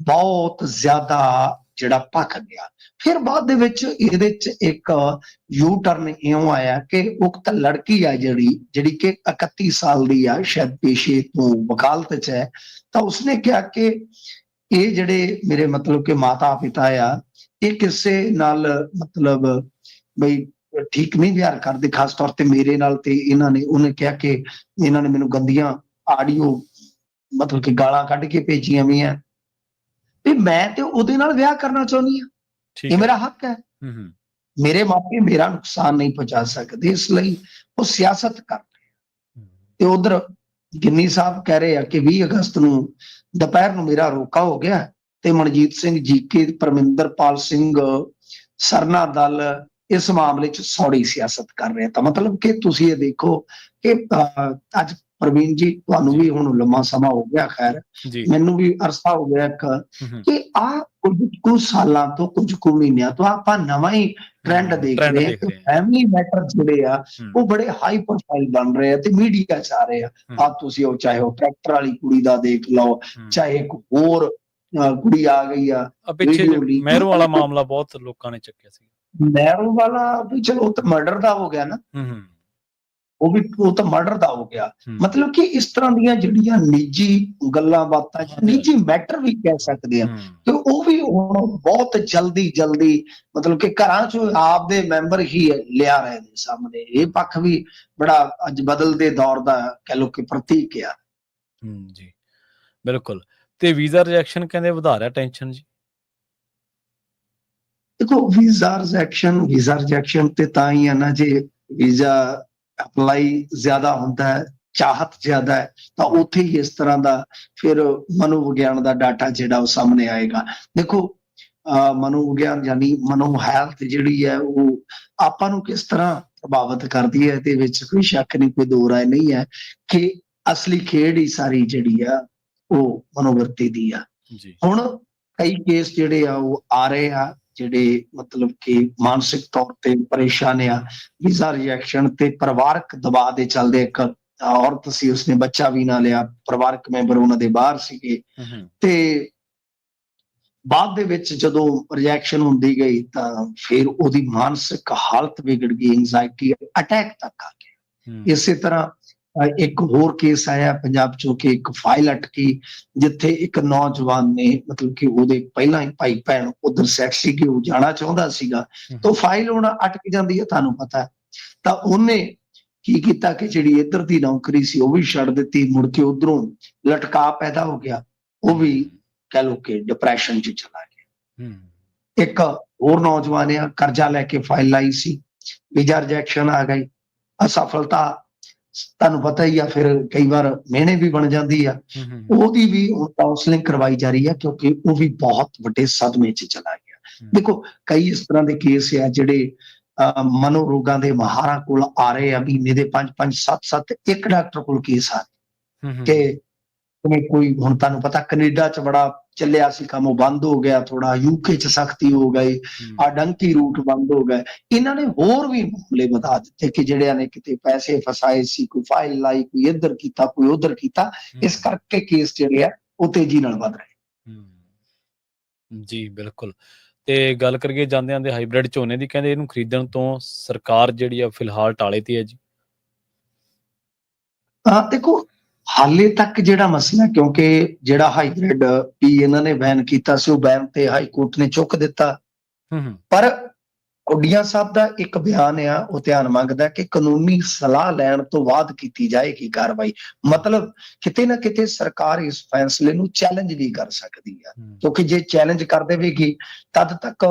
Speaker 2: ਬਹੁਤ ਜ਼ਿਆਦਾ ਜਿਹੜਾ ਭਖ ਗਿਆ। ਫਿਰ ਬਾਅਦ ਦੇ ਵਿੱਚ ਇਹਦੇ ਚ ਇੱਕ ਯੂ ਟਰਨ ਇਉਂ ਆਇਆ ਕਿ ਉਕਤ ਲੜਕੀ ਆ ਜਿਹੜੀ ਜਿਹੜੀ ਕਿ 31 ਸਾਲ ਦੀ ਆ ਸ਼ਾਇਦ ਪੇਸ਼ੇ ਤੋਂ ਵਕਾਲਤ ਚ ਹੈ। ਤਾਂ ਉਸਨੇ ਕਿਹਾ ਕਿ ਇਹ ਜਿਹੜੇ ਮੇਰੇ ਮਤਲਬ ਕਿ ਮਾਤਾ ਪਿਤਾ ਆ ਇਹ ਕਿਸੇ ਨਾਲ ਮਤਲਬ ਬਈ ਠੀਕ ਨਹੀਂ ਵਿਹਾਰ ਕਰਦੇ ਖਾਸ ਤੌਰ ਤੇ ਮੇਰੇ ਨਾਲ ਤੇ ਇਹਨਾਂ ਨੇ ਉਹਨੇ ਕਿਹਾ ਕਿ ਇਹਨਾਂ ਨੇ ਮੈਨੂੰ ਗੰਦੀਆਂ ਆਡੀਓ ਮਤਲਬ ਕਿ ਗਾਲਾਂ ਕੱਢ ਕੇ ਭੇਜੀਆਂ ਵੀ ਆ ਤੇ ਮੈਂ ਤੇ ਉਹਦੇ ਨਾਲ ਵਿਆਹ ਕਰਨਾ ਚਾਹੁੰਦੀ
Speaker 1: ਠੀਕ
Speaker 2: ਇਹ ਮੇਰਾ ਹੱਕ ਹੂੰ। ਮੇਰੇ ਮਾਪੇ ਮੇਰਾ ਨੁਕਸਾਨ ਨਹੀਂ ਪਹੁੰਚਾ ਸਕਦੇ ਇਸ ਲਈ ਉਹ ਸਿਆਸਤ ਕਰ ਤੇ ਉਧਰ ਗਿੰਨੀ ਸਾਹਿਬ ਕਹਿ ਰਹੇ ਆ ਕਿ 20 ਅਗਸਤ ਨੂੰ ਦੁਪਹਿਰ ਨੂੰ ਮੇਰਾ ਰੋਕਾ ਹੋ ਗਿਆ ਤੇ ਮਨਜੀਤ ਸਿੰਘ ਜੀਕੇ ਪਰਮਿੰਦਰਪਾਲ ਸਿੰਘ ਸਰਨਾ ਦਲ ਇਸ ਮਾਮਲੇ 'ਚ ਸੌੜੀ ਸਿਆਸਤ ਕਰ ਰਹੇ। ਤਾਂ ਮਤਲਬ ਕਿ ਤੁਸੀਂ ਇਹ ਦੇਖੋ ਕਿ ਅੱਜ ਪ੍ਰਵੀਨ ਜੀ ਤੁਹਾਨੂੰ ਵੀ ਹੁਣ ਲੰਮਾ ਸਮਾਂ ਹੋ ਗਿਆ ਖੈਰ। ਮੈਨੂੰ ਵੀ ਅਰਸਾ ਹੋ ਗਿਆ ਇੱਕ। ਕਿ ਆ ਕੁਝ ਕੁ ਸਾਲਾਂ ਤੋਂ ਕੁਝ ਕੁ ਮਹੀਨਿਆਂ ਤੋਂ ਆਪਾਂ ਨਵਾਂ ਹੀ ਟ੍ਰੈਂਡ ਦੇਖ ਰਹੇ ਹਾਂ ਕਿ। ਫੈਮਿਲੀ ਮੈਟਰ ਜਿਹੜੇ ਆ ਉਹ ਬੜੇ ਹਾਈ ਪ੍ਰੋਫਾਈਲ ਬਣ ਰਹੇ ਆ ਤੇ ਮੀਡੀਆ ਚ ਆ ਰਹੇ ਆ। ਆ ਤੁਸੀਂ ਉਹ ਚਾਹੇ ਉਹ ਟਰੈਕਟਰ ਵਾਲੀ ਕੁੜੀ ਦਾ ਦੇਖ ਲਓ। ਚਾਹੇ ਇੱਕ ਹੋਰ ਕੁੜੀ ਆ ਗਈ ਆ
Speaker 1: ਪਿੱਛੇ ਮਹਿਰੂ ਵਾਲਾ ਮਾਮਲਾ ਬਹੁਤ ਲੋਕਾਂ ਨੇ ਚੱਕਿਆ ਸੀ।
Speaker 2: ਨਹਿਰੂ ਵਾਲਾ ਵੀ ਚਲੋ ਉਹ ਤਾਂ ਮਰਡਰ ਦਾ ਹੋ ਗਿਆ ਨਾ।
Speaker 1: ਹੂੰ
Speaker 2: ਉਹ ਵੀ ਉਹ ਤਾਂ ਮਰਡਰ ਦਾ ਹੋ ਗਿਆ। ਮਤਲਬ ਕਿ ਇਸ ਤਰ੍ਹਾਂ ਦੀਆਂ ਜਿਹੜੀਆਂ ਨਿੱਜੀ ਗੱਲਾਂ ਬਾਤਾਂ। ਨਿੱਜੀ ਮੈਟਰ ਵੀ ਕਹਿ ਸਕਦੇ ਆ। ਤੇ ਉਹ ਵੀ ਹੁਣ ਬਹੁਤ ਜਲਦੀ ਜਲਦੀ ਮਤਲਬ ਕਿ ਘਰਾਂ ਚੋਂ ਆਪ ਦੇ ਮੈਂਬਰ ਹੀ ਲਿਆ ਰਹੇ ਨੇ ਸਾਹਮਣੇ। ਇਹ ਪੱਖ ਵੀ ਬੜਾ ਅੱਜ ਬਦਲਦੇ ਦੌਰ ਦਾ ਕਹਿ ਲੋ ਕਿ ਪ੍ਰਤੀਕ ਆ।
Speaker 1: ਹੂੰ ਜੀ। ਬਿਲਕੁਲ। ਤੇ ਵੀਜ਼ਾ ਰਿਜੈਕਸ਼ਨ ਕਹਿੰਦੇ ਵਧਾ ਰਿਹਾ ਟੈਨਸ਼ਨ ਜੀ।
Speaker 2: ਦੇਖੋ ਵੀਜ਼ਾ ਰਿਜੈਕਸ਼ਨ ਵੀਜ਼ਾ ਰਿਜੈਕਸ਼ਨ ਤੇ ਤਾਂ ਹੀ ਆ ਨਾ ਜੇ ਵੀਜ਼ਾ ਅਪਲਾਈ ਜ਼ਿਆਦਾ ਹੁੰਦਾ ਹੈ ਚਾਹਤ ਜ਼ਿਆਦਾ ਹੈ ਤਾਂ ਉੱਥੇ ਹੀ ਇਸ ਤਰ੍ਹਾਂ ਦਾ ਫਿਰ ਮਨੋਵਿਗਿਆਨ ਦਾ ਡਾਟਾ ਜਿਹੜਾ ਉਹ ਸਾਹਮਣੇ ਆਏਗਾ। ਦੇਖੋ ਮਨੋਵਿਗਿਆਨ ਯਾਨੀ ਮਨੋ ਹੈਲਥ ਜਿਹੜੀ ਹੈ ਉਹ ਆਪਾਂ ਨੂੰ ਕਿਸ ਤਰ੍ਹਾਂ ਪ੍ਰਭਾਵਿਤ ਕਰਦੀ ਹੈ ਇਹਦੇ ਵਿੱਚ ਕੋਈ ਸ਼ੱਕ ਨਹੀਂ ਕੋਈ ਦੋ ਰਾਏ ਨਹੀਂ ਹੈ ਕਿ ਅਸਲੀ ਖੇਡ ਹੀ ਸਾਰੀ ਜਿਹੜੀ ਆ ਉਹ ਮਨੋਵਰਤੀ ਦੀ ਆ।
Speaker 1: ਜੀ।
Speaker 2: ਹੁਣ ਕਈ ਕੇਸ ਜਿਹੜੇ ਆ ਉਹ ਆ ਰਹੇ ਆ ਜਿਹੜੇ ਮਤਲਬ ਕਿ ਮਾਨਸਿਕ ਤੌਰ ਤੇ ਪਰੇਸ਼ਾਨ ਆ ਵੀਜ਼ਾ ਰਿਜੈਕਸ਼ਨ ਤੇ ਪਰਿਵਾਰਕ ਦਬਾਅ ਦੇ ਚੱਲਦੇ ਇੱਕ ਔਰਤ ਸੀ ਉਸਨੇ ਬੱਚਾ ਵੀ ਨਾ ਲਿਆ ਪਰਿਵਾਰਕ ਮੈਂਬਰ ਉਹਨਾਂ ਦੇ ਬਾਹਰ ਸੀਗੇ। ਤੇ ਬਾਅਦ ਦੇ ਵਿੱਚ ਜਦੋਂ ਰਿਜੈਕਸ਼ਨ ਹੁੰਦੀ ਗਈ ਤਾਂ ਫਿਰ ਉਹਦੀ ਮਾਨਸਿਕ ਹਾਲਤ ਵਿਗੜ ਗਈ ਐਂਜ਼ਾਇਟੀ ਅਟੈਕ ਤੱਕ ਆ ਗਿਆ। ਇਸੇ ਤਰ੍ਹਾਂ ਇੱਕ ਹੋਰ ਕੇਸ ਆਇਆ ਪੰਜਾਬ ਚੋਂ ਕਿ ਇੱਕ ਫਾਈਲ ਅਟਕੀ ਜਿੱਥੇ ਇੱਕ ਨੌਜਵਾਨ ਨੇ ਮਤਲਬ ਕਿ ਉਹਦੇ ਪਹਿਲਾਂ ਹੀ ਭਾਈ ਭੈਣ ਉਧਰ ਸੈਕਸੀ ਕਿ ਉਹ ਜਾਣਾ ਚਾਹੁੰਦਾ ਸੀਗਾ। ਤਾਂ ਫਾਈਲ ਹੁਣ ਅਟਕ ਜਾਂਦੀ ਹੈ ਤੁਹਾਨੂੰ ਪਤਾ। ਤਾਂ ਉਹਨੇ ਕੀ ਕੀਤਾ ਕਿ ਜਿਹੜੀ ਇੱਧਰ ਦੀ ਨੌਕਰੀ ਸੀ ਉਹ ਵੀ ਛੱਡ ਦਿੱਤੀ ਮੁੜ ਕੇ ਉਧਰੋਂ ਲਟਕਾ ਪੈਦਾ ਹੋ ਗਿਆ ਉਹ ਵੀ ਕਹਿ ਲੋ ਕਿ ਡਿਪਰੈਸ਼ਨ 'ਚ ਚਲਾ ਗਿਆ ਇੱਕ ਹੋਰ ਨੌਜਵਾਨ ਆ ਕਰਜ਼ਾ ਲੈ ਕੇ ਫਾਈਲ ਲਾਈ ਸੀ ਵੀਜ਼ਾ ਰਿਜੈਕਸ਼ਨ ਆ ਗਈ ਅਸਫਲਤਾ ਤੁਹਾਨੂੰ ਪਤਾ ਹੀ ਆ ਫਿਰ ਕਈ ਵਾਰ ਮਿਹਣੇ ਵੀ ਬਣ ਜਾਂਦੀ ਆ। ਉਹਦੀ ਵੀ ਹੁਣ ਕਾਉਂਸਲਿੰਗ ਕਰਵਾਈ ਜਾ ਰਹੀ ਹੈ ਕਿਉਂਕਿ ਉਹ ਵੀ ਬਹੁਤ ਵੱਡੇ ਸਦਮੇ 'ਚ ਚਲਾ ਗਿਆ। ਦੇਖੋ ਕਈ ਇਸ ਤਰ੍ਹਾਂ ਦੇ ਕੇਸ ਆ ਜਿਹੜੇ ਮਨੋ ਰੋਗਾਂ ਦੇ ਮਹਾਰਾਂ ਕੋਲ ਆ ਰਹੇ ਆ ਮਹੀਨੇ ਦੇ 5 5 7 7 ਇੱਕ ਡਾਕਟਰ ਕੋਲ ਕੇਸ ਆ ਕਿ ਕੋਈ ਹੁਣ ਤੁਹਾਨੂੰ ਪਤਾ ਕੈਨੇਡਾ 'ਚ ਬੜਾ ਚੱਲਿਆ ਸੀ ਕੰਮ ਉਹ ਬੰਦ ਹੋ ਗਿਆ ਥੋੜਾ ਯੂਕੇ 'ਚ ਸਖਤੀ ਹੋ ਗਈ
Speaker 1: ਹੂੰ,
Speaker 2: ਆ ਡੰਕੀ ਰੂਟ ਬੰਦ ਹੋ ਗਏ ਇਹਨਾਂ ਨੇ ਹੋਰ ਵੀ ਮਾਮਲੇ ਵਧਾ ਦਿੱਤੇ ਕਿ ਜਿਹੜਿਆਂ ਨੇ ਕਿਤੇ ਪੈਸੇ ਫਸਾਏ ਸੀ ਕੋਈ ਫਾਈਲ ਲਾਈ ਕੋਈ ਇੱਧਰ ਕੀਤਾ ਕੋਈ ਉੱਧਰ ਕੀਤਾ ਇਸ ਕਰਕੇ ਕੇਸ ਜਿਹੜੇ ਆ ਉਹ ਤੇਜ਼ੀ ਨਾਲ ਵਧ ਰਹੇ।
Speaker 1: ਹੂੰ। ਜੀ ਬਿਲਕੁਲ। ਤੇ ਗੱਲ ਕਰੀਏ ਜਾਂਦੇ ਦੇ ਹਾਈਬ੍ਰਿਡ ਝੋਨੇ ਦੀ ਕਹਿੰਦੇ ਇਹਨੂੰ ਖਰੀਦਣ ਤੋਂ ਸਰਕਾਰ ਜਿਹੜੀ ਆ ਫਿਲਹਾਲ ਟਾਲੇ ਤੇ ਹੈ ਜੀ।
Speaker 2: ਆ ਦੇਖੋ ਹਾਲੇ ਤੱਕ ਜਿਹੜਾ ਮਸਲਾ ਕਿਉਂਕਿ ਜਿਹੜਾ ਹਾਈਬ੍ਰਿਡ ਵੀ ਇਹਨਾਂ ਨੇ ਬੈਨ ਕੀਤਾ ਸੀ ਉਹ ਬੈਨ ਤੇ ਹਾਈ ਕੋਰਟ ਨੇ ਚੁੱਕ ਦਿੱਤਾ। ਪਰ ਕੁੱਡੀਆਂ ਸਾਹਿਬ ਦਾ ਇੱਕ ਬਿਆਨ ਆ ਉਹ ਧਿਆਨ ਮੰਗਦਾ ਕਿ ਕਾਨੂੰਨੀ ਸਲਾਹ ਲੈਣ ਤੋਂ ਬਾਅਦ ਕੀਤੀ ਜਾਏਗੀ ਕਾਰਵਾਈ। ਮਤਲਬ ਕਿਤੇ ਨਾ ਕਿਤੇ ਸਰਕਾਰ ਇਸ ਫੈਸਲੇ ਨੂੰ ਚੈਲੰਜ ਵੀ ਕਰ ਸਕਦੀ ਆ। ਕਿਉਂਕਿ ਜੇ ਚੈਲੰਜ ਕਰ ਦੇਵੇਗੀ ਤਦ ਤੱਕ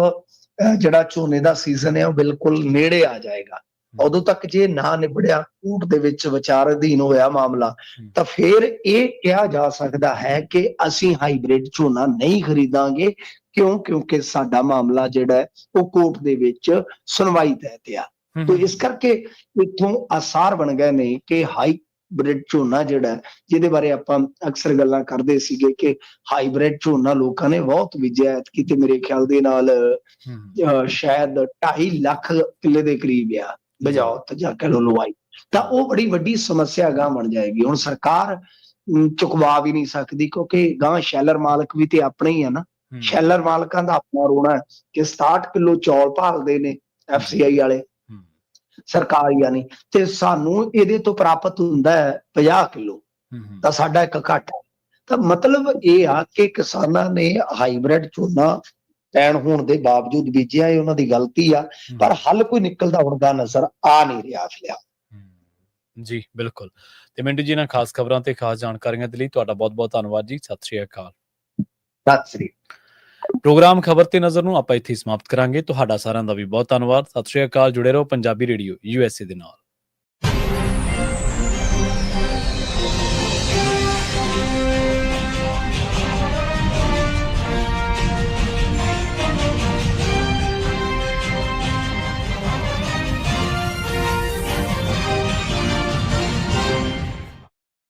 Speaker 2: ਜਿਹੜਾ ਝੋਨੇ ਦਾ ਸੀਜ਼ਨ ਹੈ ਉਹ ਬਿਲਕੁਲ ਨੇੜੇ ਆ ਜਾਏਗਾ। ਉਦੋਂ ਤੱਕ ਜੇ ਨਾ ਨਿਬੜਿਆ ਕੋਰਟ ਦੇ ਵਿੱਚ ਵਿਚਾਰ ਅਧੀਨ ਹੋਇਆ ਮਾਮਲਾ। ਤਾਂ ਫਿਰ ਇਹ ਕਿਹਾ ਜਾ ਸਕਦਾ ਹੈ ਕਿ ਅਸੀਂ ਹਾਈਬ੍ਰਿਡ ਝੋਨਾ ਨਹੀਂ ਖਰੀਦਾਂਗੇ ਕਿਉਂ? ਕਿਉਂਕਿ ਸਾਡਾ ਮਾਮਲਾ ਜਿਹੜਾ ਹੈ ਉਹ ਕੋਰਟ ਦੇ ਵਿੱਚ ਸੁਣਵਾਈ ਤਹਿਤ ਆ। ਤੋ ਇਸ ਕਰਕੇ ਇਥੋਂ ਆਸਾਰ ਬਣ ਗਏ ਨੇ ਕਿ ਹਾਈਬ੍ਰਿਡ ਝੋਨਾ ਜਿਹੜਾ ਜਿਹਦੇ ਬਾਰੇ ਆਪਾਂ ਅਕਸਰ ਗੱਲਾਂ ਕਰਦੇ ਸੀਗੇ ਕਿ ਹਾਈਬ੍ਰਿਡ ਝੋਨਾ ਲੋਕਾਂ ਨੇ ਬਹੁਤ ਵਿਜਿਆ ਕਿਤੇ ਮੇਰੇ ਖਿਆਲ ਦੇ ਨਾਲ ਸ਼ਾਇਦ 2.5 ਲੱਖ ਕਿੱਲੇ ਦੇ ਕਰੀਬ ਆ। ਬਜਾਉਤ ਜਾਂ ਕਹ ਲੋ ਲਵਾਈ ਤਾਂ ਉਹ ਬੜੀ ਵੱਡੀ ਸਮੱਸਿਆ ਗਾਂ ਬਣ ਜਾਏਗੀ। ਹੁਣ ਸਰਕਾਰ ਚੁਕਵਾ ਵੀ ਨਹੀਂ ਸਕਦੀ ਕਿਉਂਕਿ ਗਾਂ ਸ਼ੈਲਰ ਮਾਲਕ ਵੀ ਤੇ ਆਪਣੇ ਹੀ ਆ ਨਾ। ਸ਼ੈਲਰ ਮਾਲਕਾਂ ਦਾ ਆਪਣਾ ਰੋਣਾ ਕਿ 67 ਕਿਲੋ ਚੌਲ ਭਾਲਦੇ ਨੇ ਐਫਸੀਆਈ ਵਾਲੇ। ਸਰਕਾਰ ਯਾਨੀ ਤੇ ਸਾਨੂੰ ਇਹਦੇ ਤੋਂ ਪ੍ਰਾਪਤ ਹੁੰਦਾ ਹੈ 50 ਕਿਲੋ। ਤਾਂ ਸਾਡਾ ਇੱਕ ਘੱਟ ਤਾਂ ਮਤਲਬ ਇਹ ਆ ਕਿ ਕਿਸਾਨਾਂ ਨੇ ਹਾਈਬ੍ਰਿਡ ਝੋਨਾ ਪੈਣ ਹੋਣ ਦੇ ਬਾਵਜੂਦ ਬੀਜਿਆ ਇਹ ਉਹਨਾਂ ਦੀ ਗਲਤੀ ਆ ਪਰ ਹੱਲ ਕੋਈ ਨਿਕਲਦਾ ਹੁੰਦਾ ਨਜ਼ਰ ਆ ਨਹੀਂ ਰਿਹਾ ਫਿਲਹਾਲ।
Speaker 1: ਜੀ ਬਿਲਕੁਲ। ਤੇ ਮਿੰਟੂ ਜੀ ਨਾਲ ਖਾਸ ਖਬਰਾਂ ਤੇ ਖਾਸ ਜਾਣਕਾਰੀਆਂ ਦੇ ਲਈ ਤੁਹਾਡਾ ਬਹੁਤ ਬਹੁਤ ਧੰਨਵਾਦ ਜੀ। ਸਤਿ ਸ਼੍ਰੀ ਅਕਾਲ।
Speaker 2: ਸਤਿ ਸ੍ਰੀ
Speaker 1: ਪ੍ਰੋਗਰਾਮ ਖਬਰ ਤੇ ਨਜ਼ਰ ਨੂੰ ਆਪਾਂ ਇੱਥੇ ਸਮਾਪਤ ਕਰਾਂਗੇ। ਤੁਹਾਡਾ ਸਾਰਿਆਂ ਦਾ ਵੀ ਬਹੁਤ ਧੰਨਵਾਦ। ਸਤਿ ਸ਼੍ਰੀ ਅਕਾਲ। ਜੁੜੇ ਰਹੋ ਪੰਜਾਬੀ ਰੇਡੀਓ ਯੂਐਸਏ ਦੇ ਨਾਲ।